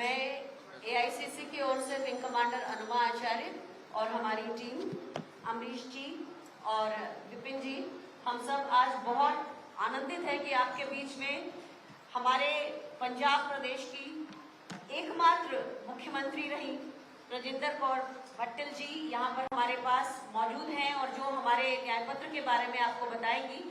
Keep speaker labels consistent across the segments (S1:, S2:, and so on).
S1: मैं एआईसीसी की ओर से विंग कमांडर अनुमा आचार्य और हमारी टीम अमरीश जी और विपिन जी हम सब आज बहुत आनंदित है कि आपके बीच में हमारे पंजाब प्रदेश की एकमात्र मुख्यमंत्री रही राजेंद्र कौर भट्टल जी यहाँ पर हमारे पास मौजूद हैं और जो हमारे न्याय पत्र के बारे में आपको बताएँगी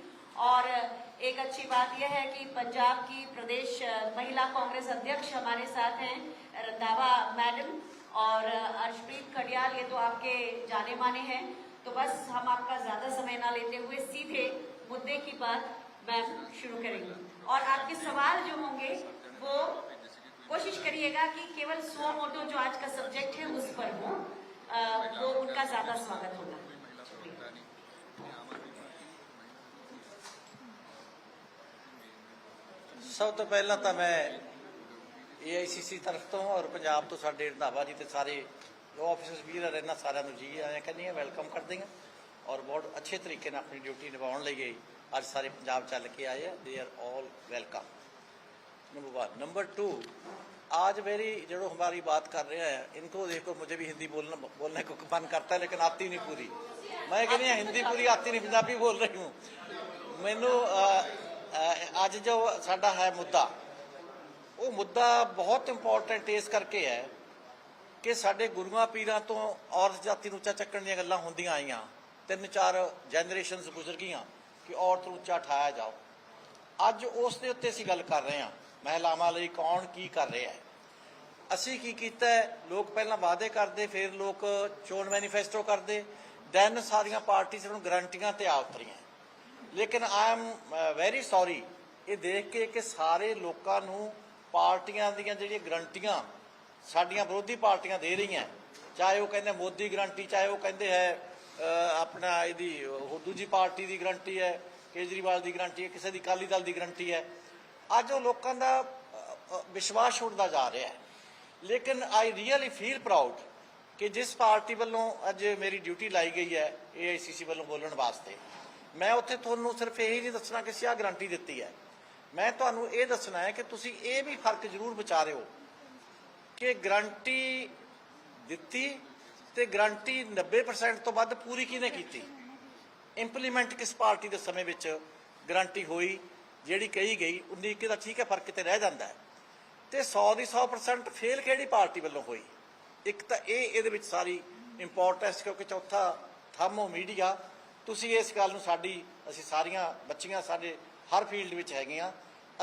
S1: और एक अच्छी बात यह है कि पंजाब की प्रदेश महिला कांग्रेस अध्यक्ष हमारे साथ हैं, रंधावा मैडम और अर्शप्रीत खडियाल ये तो आपके जाने माने हैं। तो बस हम आपका ज़्यादा समय ना लेते हुए सीधे मुद्दे की बात मैम शुरू करेंगे। और आपके सवाल जो होंगे, वो कोशिश करिएगा कि केवल सो मोटो जो आज का सब्जेक्ट है, उस पर हो। वो उनका ज़्यादा स्वागत होगा।
S2: ਸਭ ਤੋਂ ਪਹਿਲਾਂ ਤਾਂ ਮੈਂ ਏਆਈਸੀਸੀ ਤਰਫ ਤੋਂ ਔਰ ਪੰਜਾਬ ਤੋਂ ਸਾਡੇ ਰੰਧਾਵਾ ਜੀ ਤੇ ਸਾਰੇ ਜੋ ਆਫਿਸਰਸ ਵੀਰ ਆ ਇਹਨਾਂ ਸਾਰਿਆਂ ਨੂੰ ਜੀ ਆਇਆਂ ਕਹਿੰਦੀ ਹਾਂ ਵੈਲਕਮ ਕਰਦੇ ਹਾਂ ਔਰ ਬਹੁਤ ਅੱਛੇ ਤਰੀਕੇ ਨਾਲ ਆਪਣੀ ਡਿਊਟੀ ਨਿਭਾਉਣ ਲਈ ਗਏ ਅੱਜ ਸਾਰੇ ਪੰਜਾਬ ਚੱਲ ਕੇ ਆਏ ਆ ਦੇ are all welcome number one number two आज मेरी जो हमारी बात कर रहे हैं इनको देखो मुझे भी हिंदी बोलना बोलने को मन करता है लेकिन आती नहीं पूरी मैं कहनी हिंदी पूरी आती नहीं पंजाबी बोल रही हूँ मैनू ਅੱਜ ਜੋ ਸਾਡਾ ਹੈ ਮੁੱਦਾ, ਉਹ ਮੁੱਦਾ ਬਹੁਤ ਇੰਪੋਰਟੈਂਟ ਇਸ ਕਰਕੇ ਹੈ ਕਿ ਸਾਡੇ ਗੁਰੂਆਂ ਪੀਰਾਂ ਤੋਂ ਔਰਤ ਜਾਤੀ ਨੂੰ ਉੱਚਾ ਚੱਕਣ ਦੀਆਂ ਗੱਲਾਂ ਹੁੰਦੀਆਂ ਆਈਆਂ। ਤਿੰਨ ਚਾਰ ਜਨਰੇਸ਼ਨਸ ਗੁਜ਼ਰ ਗਈਆਂ ਕਿ ਔਰਤ ਨੂੰ ਉੱਚਾ ਠਾਇਆ ਜਾਓ। ਅੱਜ ਉਸ ਦੇ ਉੱਤੇ ਅਸੀਂ ਗੱਲ ਕਰ ਰਹੇ ਹਾਂ, ਮਹਿਲਾਵਾਂ ਲਈ ਕੌਣ ਕੀ ਕਰ ਰਿਹਾ ਹੈ। ਅਸੀਂ ਕੀ ਕੀਤਾ ਲੋਕ ਪਹਿਲਾਂ ਵਾਅਦੇ ਕਰਦੇ, ਫਿਰ ਲੋਕ ਚੋਣ ਮੈਨੀਫੈਸਟੋ ਕਰਦੇ ਦੈਨ ਸਾਰੀਆਂ ਪਾਰਟੀਆਂ ਨੂੰ ਗਰੰਟੀਆਂ ਤੇ ਆ ਉਤਰੀਆਂ। ਲੇਕਿਨ ਆਈ ਐਮ ਵੈਰੀ ਸੌਰੀ ਇਹ ਦੇਖ ਕੇ ਕਿ ਸਾਰੇ ਲੋਕਾਂ ਨੂੰ ਪਾਰਟੀਆਂ ਦੀਆਂ ਜਿਹੜੀਆਂ ਗਰੰਟੀਆਂ ਸਾਡੀਆਂ ਵਿਰੋਧੀ ਪਾਰਟੀਆਂ ਦੇ ਰਹੀਆਂ, ਚਾਹੇ ਉਹ ਕਹਿੰਦੇ ਮੋਦੀ ਗਰੰਟੀ, ਚਾਹੇ ਉਹ ਕਹਿੰਦੇ ਹੈ ਆਪਣਾ ਇਹਦੀ ਦੂਜੀ ਪਾਰਟੀ ਦੀ ਗਰੰਟੀ ਹੈ, ਕੇਜਰੀਵਾਲ ਦੀ ਗਰੰਟੀ ਹੈ, ਕਿਸੇ ਦੀ ਅਕਾਲੀ ਦਲ ਦੀ ਗਰੰਟੀ ਹੈ। ਅੱਜ ਉਹ ਲੋਕਾਂ ਦਾ ਵਿਸ਼ਵਾਸ ਛੁੱਟਦਾ ਜਾ ਰਿਹਾ ਹੈ। ਲੇਕਿਨ ਆਈ ਰੀਅਲੀ ਫੀਲ ਪ੍ਰਾਊਡ ਕਿ ਜਿਸ ਪਾਰਟੀ ਵੱਲੋਂ ਅੱਜ ਮੇਰੀ ਡਿਊਟੀ ਲਾਈ ਗਈ ਹੈ ਏਆਈਸੀਸੀ ਵੱਲੋਂ ਬੋਲਣ ਵਾਸਤੇ ਮੈਂ ਉੱਥੇ ਤੁਹਾਨੂੰ ਸਿਰਫ ਇਹੀ ਨਹੀਂ ਦੱਸਣਾ ਕਿ ਸਿਆ ਗਰੰਟੀ ਦਿੱਤੀ ਹੈ। ਮੈਂ ਤੁਹਾਨੂੰ ਇਹ ਦੱਸਣਾ ਹੈ ਕਿ ਤੁਸੀਂ ਇਹ ਵੀ ਫ਼ਰਕ ਜ਼ਰੂਰ ਵਿਚਾਰਿਓ ਕਿ ਗਰੰਟੀ ਦਿੱਤੀ ਤੇ ਗਰੰਟੀ 90% ਤੋਂ ਵੱਧ ਪੂਰੀ ਕਿਹਨੇ ਕੀਤੀ? ਇੰਪਲੀਮੈਂਟ ਕਿਸ ਪਾਰਟੀ ਦੇ ਸਮੇਂ ਵਿੱਚ ਗਰੰਟੀ ਹੋਈ, ਜਿਹੜੀ ਕਹੀ ਗਈ 19 ਇੱਕੀ ਦਾ ਠੀਕ ਹੈ, ਫ਼ਰਕ ਕਿਤੇ ਰਹਿ ਜਾਂਦਾ ਹੈ। ਤੇ 100 ਦੀ 100% ਫੇਲ ਕਿਹੜੀ ਪਾਰਟੀ ਵੱਲੋਂ ਹੋਈ? ਇੱਕ ਤਾਂ ਇਹ ਇਹਦੇ ਵਿੱਚ ਸਾਰੀ ਇੰਪੋਰਟੈਂਸ ਕਿਉਂਕਿ ਚੌਥਾ ਥੰਮੋ ਮੀਡੀਆ ਤੁਸੀਂ ਇਸ ਗੱਲ ਨੂੰ ਸਾਡੀ, ਅਸੀਂ ਸਾਰੀਆਂ ਬੱਚੀਆਂ ਸਾਡੇ ਹਰ ਫੀਲਡ ਵਿੱਚ ਹੈਗੀਆਂ।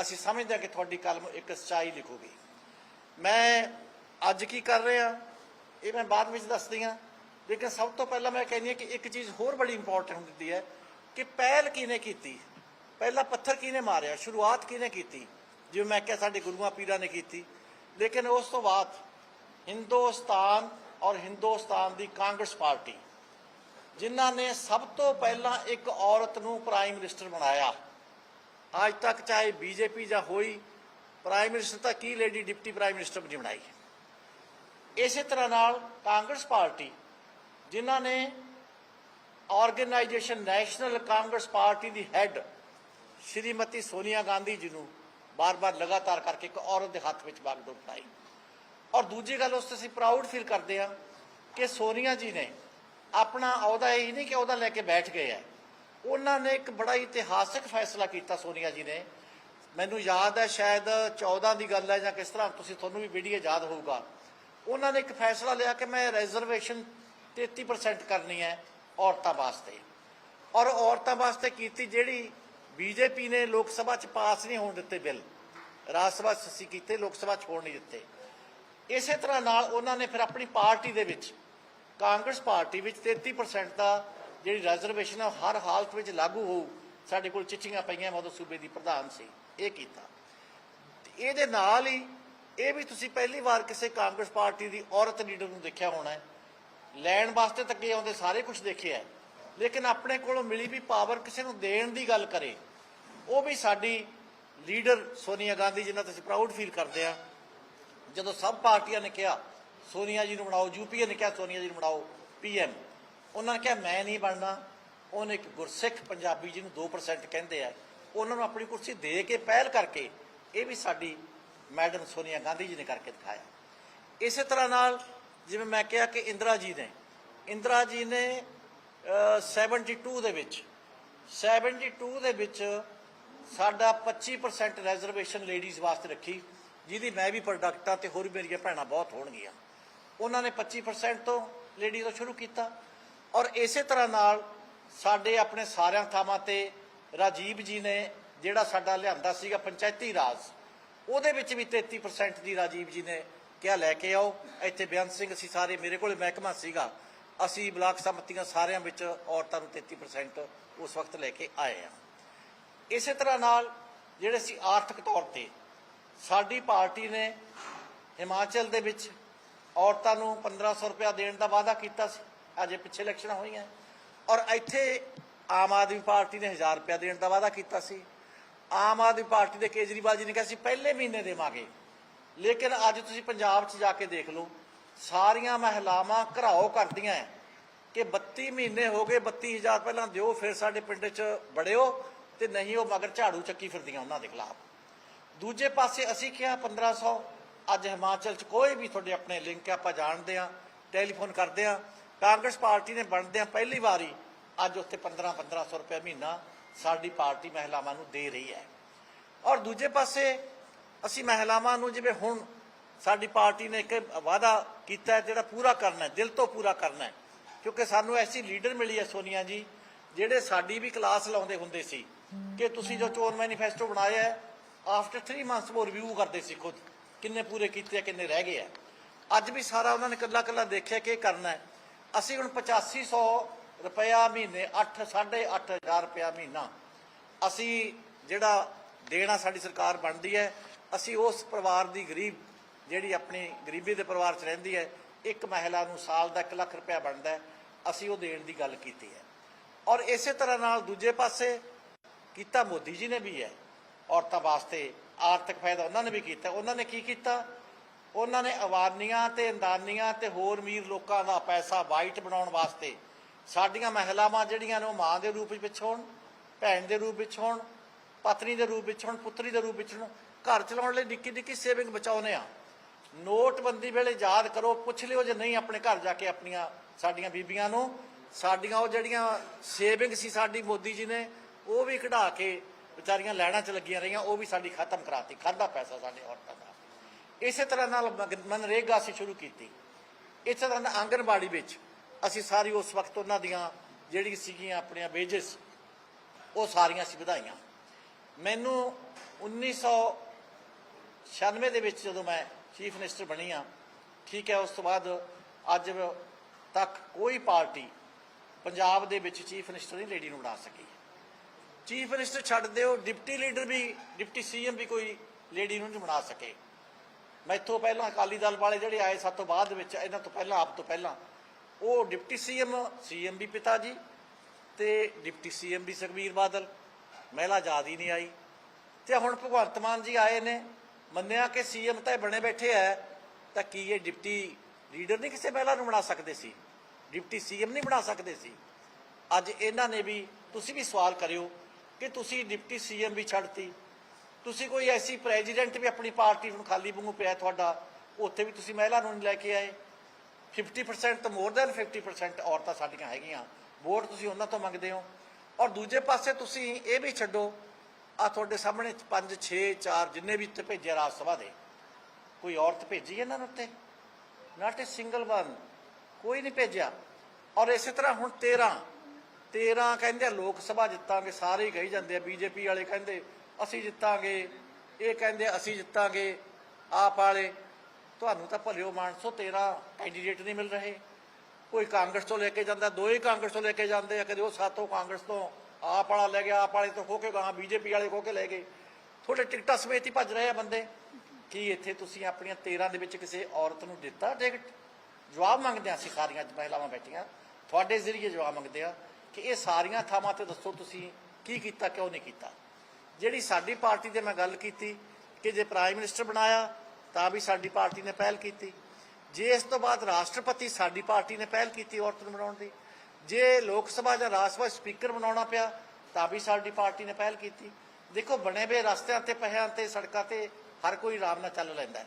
S2: ਅਸੀਂ ਸਮਝਦੇ ਹਾਂ ਕਿ ਤੁਹਾਡੀ ਕਲਮ ਇੱਕ ਸੱਚਾਈ ਲਿਖੂਗੀ। ਮੈਂ ਅੱਜ ਕੀ ਕਰ ਰਿਹਾ, ਇਹ ਮੈਂ ਬਾਅਦ ਵਿੱਚ ਦੱਸਦੀ ਹਾਂ। ਲੇਕਿਨ ਸਭ ਤੋਂ ਪਹਿਲਾਂ ਮੈਂ ਕਹਿੰਦੀ ਹਾਂ ਕਿ ਇੱਕ ਚੀਜ਼ ਹੋਰ ਬੜੀ ਇੰਪੋਰਟੈਂਟ ਹੁੰਦੀ ਹੈ ਕਿ ਪਹਿਲ ਕਿਹਨੇ ਕੀਤੀ? ਪਹਿਲਾ ਪੱਥਰ ਕਿਹਨੇ ਮਾਰਿਆ? ਸ਼ੁਰੂਆਤ ਕਿਹਨੇ ਕੀਤੀ? ਜਿਵੇਂ ਮੈਂ ਕਿਹਾ ਸਾਡੇ ਗੁਰੂਆਂ ਪੀਰਾਂ ਨੇ ਕੀਤੀ। ਲੇਕਿਨ ਉਸ ਤੋਂ ਬਾਅਦ ਹਿੰਦੁਸਤਾਨ ਔਰ ਹਿੰਦੁਸਤਾਨ ਦੀ ਕਾਂਗਰਸ ਪਾਰਟੀ ਜਿਨ੍ਹਾਂ ਨੇ ਸਭ ਤੋਂ ਪਹਿਲਾਂ ਇੱਕ ਔਰਤ ਨੂੰ ਪ੍ਰਾਈਮ ਮਿਨਿਸਟਰ ਬਣਾਇਆ। ਅੱਜ ਤੱਕ ਚਾਹੇ ਬੀਜੇਪੀ ਜਾਂ ਹੋਈ, ਪ੍ਰਾਈਮ ਮਿਨਿਸਟਰ ਤਾਂ ਕੀ ਲੇਡੀ ਡਿਪਟੀ ਪ੍ਰਾਈਮ ਮਿਨਿਸਟਰ ਵੀ ਬਣਾਈ ਇਸੇ ਤਰ੍ਹਾਂ ਨਾਲ ਕਾਂਗਰਸ ਪਾਰਟੀ, ਜਿਨ੍ਹਾਂ ਨੇ ਆਰਗੇਨਾਈਜੇਸ਼ਨ ਨੈਸ਼ਨਲ ਕਾਂਗਰਸ ਪਾਰਟੀ ਦੀ ਹੈੱਡ ਸ਼੍ਰੀਮਤੀ ਸੋਨੀਆ ਗਾਂਧੀ ਜੀ ਨੂੰ ਬਾਰ-ਬਾਰ ਲਗਾਤਾਰ ਕਰਕੇ ਇੱਕ ਔਰਤ ਦੇ ਹੱਥ ਵਿੱਚ ਬਾਗਡੋਰ ਪਾਈ ਔਰ ਦੂਜੀ ਗੱਲ ਉਸ ਤੇ ਅਸੀਂ ਪ੍ਰਾਊਡ ਫੀਲ ਕਰਦੇ ਹਾਂ ਕਿ ਸੋਨੀਆ ਜੀ ਨੇ ਆਪਣਾ ਅਹੁਦਾ ਇਹ ਨਹੀਂ ਕਿ ਅਹੁਦਾ ਲੈ ਕੇ ਬੈਠ ਗਏ ਹੈ ਉਹਨਾਂ ਨੇ ਇੱਕ ਬੜਾ ਇਤਿਹਾਸਕ ਫੈਸਲਾ ਕੀਤਾ ਸੋਨੀਆ ਜੀ ਨੇ। ਮੈਨੂੰ ਯਾਦ ਹੈ ਸ਼ਾਇਦ 14 ਦੀ ਗੱਲ ਹੈ ਜਾਂ ਕਿਸ ਤਰ੍ਹਾਂ, ਤੁਸੀਂ ਤੁਹਾਨੂੰ ਵੀ ਵੀਡੀਓ ਯਾਦ ਹੋਊਗਾ। ਉਹਨਾਂ ਨੇ ਇੱਕ ਫੈਸਲਾ ਲਿਆ ਕਿ ਮੈਂ ਰਿਜ਼ਰਵੇਸ਼ਨ 33% ਕਰਨੀ ਹੈ ਔਰਤਾਂ ਵਾਸਤੇ। ਔਰ ਔਰਤਾਂ ਵਾਸਤੇ ਕੀਤੀ ਜਿਹੜੀ ਬੀਜੇਪੀ ਨੇ ਲੋਕ ਸਭਾ ਚ ਪਾਸ ਨਹੀਂ ਹੋਣ ਦਿੱਤੇ ਬਿੱਲ। ਰਾਜ ਸਭਾ 'ਚ ਅਸੀਂ ਕੀਤੇ, ਲੋਕ ਸਭਾ ਛੋੜ ਨਹੀਂ ਦਿੱਤੇ। ਇਸੇ ਤਰ੍ਹਾਂ ਨਾਲ ਉਹਨਾਂ ਨੇ ਫਿਰ ਆਪਣੀ ਪਾਰਟੀ ਦੇ ਵਿੱਚ ਕਾਂਗਰਸ ਪਾਰਟੀ ਵਿੱਚ 33% ਦਾ ਜਿਹੜੀ ਰਿਜ਼ਰਵੇਸ਼ਨ ਹੈ ਹਰ ਹਾਲਤ ਵਿੱਚ ਲਾਗੂ ਹੋਊ। ਸਾਡੇ ਕੋਲ ਚਿੱਠੀਆਂ ਪਈਆਂ, ਮੈਂ ਉਦੋਂ ਸੂਬੇ ਦੀ ਪ੍ਰਧਾਨ ਸੀ। ਇਹ ਕੀਤਾ। ਇਹਦੇ ਨਾਲ ਹੀ ਇਹ ਵੀ ਤੁਸੀਂ ਪਹਿਲੀ ਵਾਰ ਕਿਸੇ ਕਾਂਗਰਸ ਪਾਰਟੀ ਦੀ ਔਰਤ ਲੀਡਰ ਨੂੰ ਦੇਖਿਆ ਹੋਣਾ ਹੈ। ਲੈਣ ਵਾਸਤੇ ਤਾਂ ਅੱਗੇ ਆਉਂਦੇ ਸਾਰੇ ਕੁਝ ਦੇਖਿਆ ਲੇਕਿਨ ਆਪਣੇ ਕੋਲੋਂ ਮਿਲੀ ਵੀ ਪਾਵਰ ਕਿਸੇ ਨੂੰ ਦੇਣ ਦੀ ਗੱਲ ਕਰੇ, ਉਹ ਵੀ ਸਾਡੀ ਲੀਡਰ ਸੋਨੀਆ ਗਾਂਧੀ ਜਿਨ੍ਹਾਂ ਤੇ ਅਸੀਂ ਪ੍ਰਾਊਡ ਫੀਲ ਕਰਦੇ ਆ। ਜਦੋਂ ਸਭ ਪਾਰਟੀਆਂ ਨੇ ਕਿਹਾ ਸੋਨੀਆ ਜੀ ਨੂੰ ਬਣਾਓ ਯੂਪੀਏ ਨੇ ਕਿਹਾ ਸੋਨੀਆ ਜੀ ਨੂੰ ਬਣਾਓ ਪੀਐਮ ਉਹਨਾਂ ਨੇ ਕਿਹਾ ਮੈਂ ਨਹੀਂ ਬਣਨਾ। ਉਹਨੇ ਇੱਕ ਗੁਰਸਿੱਖ ਪੰਜਾਬੀ ਜਿਹਨੂੰ ਨੂੰ 2% ਕਹਿੰਦੇ ਆ ਉਹਨਾਂ ਨੂੰ ਆਪਣੀ ਕੁਰਸੀ ਦੇ ਕੇ ਪਹਿਲ ਕਰਕੇ ਇਹ ਵੀ ਸਾਡੀ ਮੈਡਮ ਸੋਨੀਆ ਗਾਂਧੀ ਜੀ ਨੇ ਕਰਕੇ ਦਿਖਾਇਆ। ਇਸੇ ਤਰ੍ਹਾਂ ਨਾਲ ਜਿਵੇਂ ਮੈਂ ਕਿਹਾ ਕਿ ਇੰਦਰਾ ਜੀ ਨੇ ਇੰਦਰਾ ਜੀ ਨੇ ਅਹ, 72 ਦੇ ਵਿੱਚ 72 ਦੇ ਵਿੱਚ ਸਾਡਾ 25% ਰਿਜ਼ਰਵੇਸ਼ਨ ਲੇਡੀਜ਼ ਵਾਸਤੇ ਰੱਖੀ ਜਿਹਦੀ ਮੈਂ ਵੀ ਪ੍ਰੋਡਕਟ ਆ ਤੇ ਹੋਰ ਵੀ ਮੇਰੀਆਂ ਭੈਣਾਂ ਬਹੁਤ ਹੋਣਗੀਆਂ। ਉਹਨਾਂ ਨੇ 25% ਤੋਂ ਲੇਡੀ ਤੋਂ ਸ਼ੁਰੂ ਕੀਤਾ। ਔਰ ਇਸੇ ਤਰ੍ਹਾਂ ਨਾਲ ਸਾਡੇ ਆਪਣੇ ਸਾਰਿਆਂ ਥਾਵਾਂ ਤੇ ਰਾਜੀਵ ਜੀ ਨੇ ਜਿਹੜਾ ਸਾਡਾ ਲਿਆਂਦਾ ਸੀਗਾ ਪੰਚਾਇਤੀ ਰਾਜ, ਉਹਦੇ ਵਿੱਚ ਵੀ 33% ਦੀ ਰਾਜੀਵ ਜੀ ਨੇ ਕਿਹਾ, ਲੈ ਕੇ ਆਓ, ਇੱਥੇ ਬੇਅੰਤ ਸਿੰਘ ਅਸੀਂ ਸਾਰੇ, ਮੇਰੇ ਕੋਲ ਮਹਿਕਮਾ ਸੀਗਾ। ਅਸੀਂ ਬਲਾਕ ਸੰਮਤੀਆਂ ਸਾਰਿਆਂ ਵਿੱਚ ਔਰਤਾਂ ਨੂੰ 33% ਉਸ ਵਕਤ ਲੈ ਕੇ ਆਏ ਆ ਇਸੇ ਤਰ੍ਹਾਂ ਨਾਲ ਜਿਹੜੇ ਸੀ ਆਰਥਿਕ ਤੌਰ ਤੇ, ਸਾਡੀ ਪਾਰਟੀ ਨੇ ਹਿਮਾਚਲ ਦੇ ਵਿੱਚ ਔਰਤਾਂ ਨੂੰ 1500 ਰੁਪਇਆ ਦੇਣ ਦਾ ਵਾਅਦਾ ਕੀਤਾ ਸੀ। ਅਜੇ ਪਿੱਛੇ ਇਲੈਕਸ਼ਨਾਂ ਹੋਈਆਂ। ਔਰ ਇੱਥੇ ਆਮ ਆਦਮੀ ਪਾਰਟੀ ਨੇ 1000 ਰੁਪਇਆ ਦੇਣ ਦਾ ਵਾਅਦਾ ਕੀਤਾ ਸੀ। ਆਮ ਆਦਮੀ ਪਾਰਟੀ ਦੇ ਕੇਜਰੀਵਾਲ ਜੀ ਨੇ ਕਿਹਾ ਸੀ, ਪਹਿਲੇ ਮਹੀਨੇ ਦੇਵਾਂਗੇ। ਲੇਕਿਨ ਅੱਜ ਤੁਸੀਂ ਪੰਜਾਬ 'ਚ ਜਾ ਕੇ ਦੇਖ ਲਓ, ਸਾਰੀਆਂ ਮਹਿਲਾਵਾਂ ਘਰਾਓ ਕਰਦੀਆਂ ਹੈ ਕਿ 32 ਮਹੀਨੇ ਹੋ ਗਏ 32000 ਪਹਿਲਾਂ ਦਿਓ, ਫਿਰ ਸਾਡੇ ਪਿੰਡ 'ਚ ਬੜਿਓ ਤੇ ਨਹੀਂ ਉਹ ਮਗਰ ਝਾੜੂ ਚੱਕੀ ਫਿਰਦੀਆਂ ਉਹਨਾਂ ਦੇ ਖਿਲਾਫ। ਦੂਜੇ ਪਾਸੇ ਅਸੀਂ ਕਿਹਾ 1500 ਅੱਜ ਹਿਮਾਚਲ 'ਚ ਕੋਈ ਵੀ ਤੁਹਾਡੇ ਆਪਣੇ ਲਿੰਕ ਆਪਾਂ ਜਾਣਦੇ ਆ, ਟੈਲੀਫੋਨ ਕਰਦੇ ਆ। ਕਾਂਗਰਸ ਪਾਰਟੀ ਨੇ ਬਣਦੇ ਆ ਪਹਿਲੀ ਵਾਰੀ, ਅੱਜ ਉੱਥੇ 15 1500 ਰੁਪਏ ਮਹੀਨਾ ਸਾਡੀ ਪਾਰਟੀ ਮਹਿਲਾਵਾਂ ਨੂੰ ਦੇ ਰਹੀ ਹੈ। ਔਰ ਦੂਜੇ ਪਾਸੇ ਅਸੀਂ ਮਹਿਲਾਵਾਂ ਨੂੰ ਜਿਵੇਂ ਹੁਣ ਸਾਡੀ ਪਾਰਟੀ ਨੇ ਇੱਕ ਵਾਅਦਾ ਕੀਤਾ ਹੈ, ਜਿਹੜਾ ਪੂਰਾ ਕਰਨਾ ਹੈ, ਦਿਲ ਤੋਂ ਪੂਰਾ ਕਰਨਾ ਹੈ। ਕਿਉਂਕਿ ਸਾਨੂੰ ਐਸੀ ਲੀਡਰ ਮਿਲੀ ਹੈ ਸੋਨੀਆ ਜੀ, ਜਿਹੜੇ ਸਾਡੀ ਵੀ ਕਲਾਸ ਲਾਉਂਦੇ ਹੁੰਦੇ ਸੀ ਕਿ ਤੁਸੀਂ ਜੋ ਚੋਣ ਮੈਨੀਫੈਸਟੋ ਬਣਾਇਆ ਹੈ ਆਫਟਰ 3 ਮੰਥਸ ਉਹ ਰਿਵਿਊ ਕਰਦੇ ਸੀ ਖੁਦ। ਕਿੰਨੇ ਪੂਰੇ ਕੀਤੇ ਆ, ਕਿੰਨੇ ਰਹਿ ਗਏ ਆ। ਅੱਜ ਵੀ ਸਾਰਾ ਉਹਨਾਂ ਨੇ ਕੱਲਾ ਕੱਲਾ ਦੇਖਿਆ ਕਿ ਕਰਨਾ ਹੈ। ਅਸੀਂ ਹੁਣ 8500 ਰੁਪਇਆ ਮਹੀਨੇ 8 8500 ਰੁਪਇਆ ਮਹੀਨਾ ਅਸੀਂ ਜਿਹੜਾ ਦੇਣਾ ਸਾਡੀ ਸਰਕਾਰ ਬਣਦੀ ਹੈ, ਅਸੀਂ ਉਸ ਪਰਿਵਾਰ ਦੀ ਗਰੀਬ, ਜਿਹੜੀ ਆਪਣੀ ਗਰੀਬੀ ਦੇ ਪਰਿਵਾਰ 'ਚ ਰਹਿੰਦੀ ਹੈ, ਇੱਕ ਮਹਿਲਾ ਨੂੰ ਸਾਲ ਦਾ 1 ਲੱਖ ਰੁਪਇਆ ਬਣਦਾ ਹੈ। ਅਸੀਂ ਉਹ ਦੇਣ ਦੀ ਗੱਲ ਕੀਤੀ ਹੈ। ਔਰ ਇਸੇ ਤਰ੍ਹਾਂ ਨਾਲ ਦੂਜੇ ਪਾਸੇ ਕੀਤਾ ਮੋਦੀ ਜੀ ਨੇ ਵੀ ਹੈ, ਔਰਤਾਂ ਵਾਸਤੇ ਆਰਥਿਕ ਫਾਇਦਾ ਉਹਨਾਂ ਨੇ ਵੀ ਕੀਤਾ। ਉਹਨਾਂ ਨੇ ਕੀ ਕੀਤਾ? ਉਹਨਾਂ ਨੇ ਅਵਾਨੀਆਂ ਤੇ ਅੰਦਾਨੀਆਂ ਤੇ ਹੋਰ ਅਮੀਰ ਲੋਕਾਂ ਦਾ ਪੈਸਾ ਵਾਈਟ ਬਣਾਉਣ ਵਾਸਤੇ ਸਾਡੀਆਂ ਮਹਿਲਾਵਾਂ ਜਿਹੜੀਆਂ ਨੇ ਉਹ ਮਾਂ ਦੇ ਰੂਪ ਵਿੱਚ ਹੋਣ, ਭੈਣ ਦੇ ਰੂਪ ਵਿੱਚ ਹੋਣ, ਪਤਨੀ ਦੇ ਰੂਪ ਵਿੱਚ ਹੋਣ, ਪੁੱਤਰੀ ਦੇ ਰੂਪ ਵਿੱਚ ਹੋਣ, ਘਰ ਚਲਾਉਣ ਲਈ ਨਿੱਕੀ ਨਿੱਕੀ ਸੇਵਿੰਗ ਬਚਾਉਨੇ ਆ। ਨੋਟਬੰਦੀ ਵੇਲੇ ਯਾਦ ਕਰੋ, ਪੁੱਛ ਲਿਓ ਜੇ ਨਹੀਂ ਆਪਣੇ ਘਰ ਜਾ ਕੇ ਆਪਣੀਆਂ ਸਾਡੀਆਂ ਬੀਬੀਆਂ ਨੂੰ। ਸਾਡੀਆਂ ਉਹ ਜਿਹੜੀਆਂ ਸੇਵਿੰਗ ਸੀ ਸਾਡੀ ਮੋਦੀ ਜੀ ਨੇ, ਉਹ ਵੀ ਕਢਾ ਕੇ ਵਿਚਾਰੀਆਂ ਲੈਣਾ ਚ ਲੱਗੀਆਂ ਰਹੀਆਂ, ਉਹ ਵੀ ਸਾਡੀ ਖਤਮ ਕਰਾਤੀ ਖਾਦਾ ਪੈਸਾ ਸਾਡੇ ਔਰਤਾਂ ਦਾ। ਇਸੇ ਤਰ੍ਹਾਂ ਨਾਲ ਮਗ- ਮਨਰੇਗਾ ਅਸੀਂ ਸ਼ੁਰੂ ਕੀਤੀ। ਇਸੇ ਤਰ੍ਹਾਂ ਨਾਲ ਆਂਗਨਬਾੜੀ ਵਿੱਚ ਅਸੀਂ ਸਾਰੀ ਉਸ ਵਕਤ ਉਹਨਾਂ ਦੀਆਂ ਜਿਹੜੀ ਸੀਗੀਆਂ ਆਪਣੀਆਂ ਵੇਜਸ ਉਹ ਸਾਰੀਆਂ ਅਸੀਂ ਵਧਾਈਆਂ। ਮੈਨੂੰ 1996 ਦੇ ਵਿੱਚ ਜਦੋਂ ਮੈਂ ਚੀਫ ਮਿਨਿਸਟਰ ਬਣੀ ਆ ਠੀਕ ਹੈ, ਉਸ ਤੋਂ ਬਾਅਦ ਅੱਜ ਤੱਕ ਕੋਈ ਪਾਰਟੀ ਪੰਜਾਬ ਦੇ ਵਿੱਚ ਚੀਫ ਮਿਨਿਸਟਰ ਨਹੀਂ, ਲੇਡੀ ਨੂੰ ਬਣਾ ਸਕੀ। ਚੀਫ ਮਿਨਿਸਟਰ ਛੱਡ ਦਿਓ, ਡਿਪਟੀ ਲੀਡਰ ਵੀ, ਡਿਪਟੀ ਸੀਐਮ ਵੀ ਕੋਈ ਲੇਡੀ ਨੂੰ ਨਹੀਂ ਬਣਾ ਸਕੇ। ਮੈਥੋਂ ਪਹਿਲਾਂ ਅਕਾਲੀ ਦਲ ਵਾਲੇ ਜਿਹੜੇ ਆਏ ਸਾਤੋਂ ਬਾਅਦ ਵਿੱਚ, ਇਹਨਾਂ ਤੋਂ ਪਹਿਲਾਂ, ਆਪ ਤੋਂ ਪਹਿਲਾਂ, ਉਹ ਡਿਪਟੀ ਸੀਐਮ ਸੀਐਮ ਵੀ ਪਿਤਾ ਜੀ ਤੇ ਡਿਪਟੀ ਸੀਐਮ ਵੀ ਸੁਖਬੀਰ ਬਾਦਲ। ਮਹਿਲਾ ਆਜ਼ਾਦ ਹੀ ਨਹੀਂ ਆਈ। ਤੇ ਹੁਣ ਭਗਵੰਤ ਮਾਨ ਜੀ ਆਏ ਨੇ, ਮੰਨਿਆ ਕਿ ਸੀਐਮ ਤਾਂ ਇਹ ਬਣੇ ਬੈਠੇ ਐ ਤਾਂ ਕੀ ਇਹ ਡਿਪਟੀ ਲੀਡਰ ਨਹੀਂ ਕਿਸੇ ਮਹਿਲਾ ਨੂੰ ਬਣਾ ਸਕਦੇ ਸੀ? ਡਿਪਟੀ ਸੀਐਮ ਨਹੀਂ ਬਣਾ ਸਕਦੇ ਸੀ। ਅੱਜ ਇਹਨਾਂ ਨੇ ਵੀ, ਤੁਸੀਂ ਵੀ ਸਵਾਲ ਕਰਿਓ ਕਿ ਤੁਸੀਂ ਡਿਪਟੀ ਸੀਐਮ ਵੀ ਛੱਡਤੀ। ਤੁਸੀਂ ਕੋਈ ਐਸੀ ਪ੍ਰੈਜ਼ੀਡੈਂਟ ਵੀ ਆਪਣੀ ਪਾਰਟੀ ਨੂੰ ਖਾਲੀ ਵਾਂਗੂ ਪਿਆ ਤੁਹਾਡਾ, ਉੱਥੇ ਵੀ ਤੁਸੀਂ ਮਹਿਲਾ ਨੂੰ ਨਹੀਂ ਲੈ ਕੇ ਆਏ। 50% ਤੋਂ ਮੋਰ ਦੈਨ 50% ਔਰਤਾਂ ਸਾਡੀਆਂ ਹੈਗੀਆਂ। ਵੋਟ ਤੁਸੀਂ ਉਹਨਾਂ ਤੋਂ ਮੰਗਦੇ ਹੋ। ਔਰ ਦੂਜੇ ਪਾਸੇ ਤੁਸੀਂ ਇਹ ਵੀ ਛੱਡੋ ਆ ਤੁਹਾਡੇ ਸਾਹਮਣੇ 5 6 4 ਜਿੰਨੇ ਵੀ ਉੱਤੇ ਭੇਜਿਆ ਰਾਜ ਸਭਾ ਦੇ, ਕੋਈ ਔਰਤ ਭੇਜੀ ਇਹਨਾਂ ਨੂੰ ਉੱਤੇ? ਨਾਟ ਅ ਸਿੰਗਲ ਵਨ ਕੋਈ ਨਹੀਂ ਭੇਜਿਆ। ਔਰ ਇਸੇ ਤਰ੍ਹਾਂ ਹੁਣ 13 13 ਕਹਿੰਦੇ ਆ ਲੋਕ ਸਭਾ ਜਿੱਤਾਂਗੇ, ਸਾਰੇ ਹੀ ਕਹੀ ਜਾਂਦੇ ਆ, ਬੀਜੇਪੀ ਵਾਲੇ ਕਹਿੰਦੇ ਅਸੀਂ ਜਿੱਤਾਂਗੇ, ਇਹ ਕਹਿੰਦੇ ਅਸੀਂ ਜਿੱਤਾਂਗੇ, ਆਪ ਵਾਲੇ। ਤੁਹਾਨੂੰ ਤਾਂ ਭਲਿਓ ਮਾਨਸੋ 13 ਕੈਂਡੀਡੇਟ ਨਹੀਂ ਮਿਲ ਰਹੇ। ਕੋਈ ਕਾਂਗਰਸ ਤੋਂ ਲੈ ਕੇ ਜਾਂਦਾ, ਦੋ ਕਾਂਗਰਸ ਤੋਂ ਲੈ ਕੇ ਜਾਂਦੇ ਆ, ਕਦੇ ਉਹ ਸਾਤੋਂ ਕਾਂਗਰਸ ਤੋਂ ਆਪ ਵਾਲਾ ਲੈ ਗਿਆ, ਆਪ ਵਾਲੇ ਤੋਂ ਖੋ ਕੇ ਗਾਂ ਬੀਜੇਪੀ ਵਾਲੇ ਖੋ ਕੇ ਲੈ ਗਏ। ਤੁਹਾਡੇ ਟਿਕਟਾਂ ਸਮੇਤ ਹੀ ਭੱਜ ਰਹੇ ਆ ਬੰਦੇ। ਕੀ ਇੱਥੇ ਤੁਸੀਂ ਆਪਣੀਆਂ 13 ਦੇ ਵਿੱਚ ਕਿਸੇ ਔਰਤ ਨੂੰ ਦਿੱਤਾ ਟਿਕਟ ਜਵਾਬ ਮੰਗਦੇ ਆ ਅਸੀਂ ਸਾਰੀਆਂ ਮਹਿਲਾਵਾਂ ਬੈਠੀਆਂ। ਤੁਹਾਡੇ ਜ਼ਰੀਏ ਜਵਾਬ ਮੰਗਦੇ ਆ ਕਿ ਇਹ ਸਾਰੀਆਂ ਥਾਵਾਂ ਤੇ ਦੱਸੋ ਤੁਸੀਂ ਕੀ ਕੀਤਾ, ਕਿਉਂ ਨਹੀਂ ਕੀਤਾ। ਜਿਹੜੀ ਸਾਡੀ ਪਾਰਟੀ ਦੇ ਮੈਂ ਗੱਲ ਕੀਤੀ ਕਿ ਜੇ ਪ੍ਰਾਈਮ ਮਿਨਿਸਟਰ ਬਣਾਇਆ, ਤਾਂ ਵੀ ਸਾਡੀ ਪਾਰਟੀ ਨੇ ਪਹਿਲ ਕੀਤੀ। ਜੇ ਇਸ ਤੋਂ ਬਾਅਦ ਰਾਸ਼ਟਰਪਤੀ ਸਾਡੀ ਪਾਰਟੀ ਨੇ ਪਹਿਲ ਕੀਤੀ ਔਰਤ ਨੂੰ ਬਣਾਉਣ ਦੀ। ਜੇ ਲੋਕ ਸਭਾ ਜਾਂ ਰਾਜ ਸਭਾ ਸਪੀਕਰ ਬਣਾਉਣਾ ਪਿਆ, ਤਾਂ ਵੀ ਸਾਡੀ ਪਾਰਟੀ ਨੇ ਪਹਿਲ ਕੀਤੀ। ਦੇਖੋ, ਬਣੇ ਵੇ ਰਸਤਿਆਂ ਤੇ, ਪਹਿਆਂ ਤੇ, ਸੜਕਾਂ ਤੇ ਹਰ ਕੋਈ ਆਰਾਮ ਨਾਲ ਚੱਲ ਲੈਂਦਾ ਹੈ।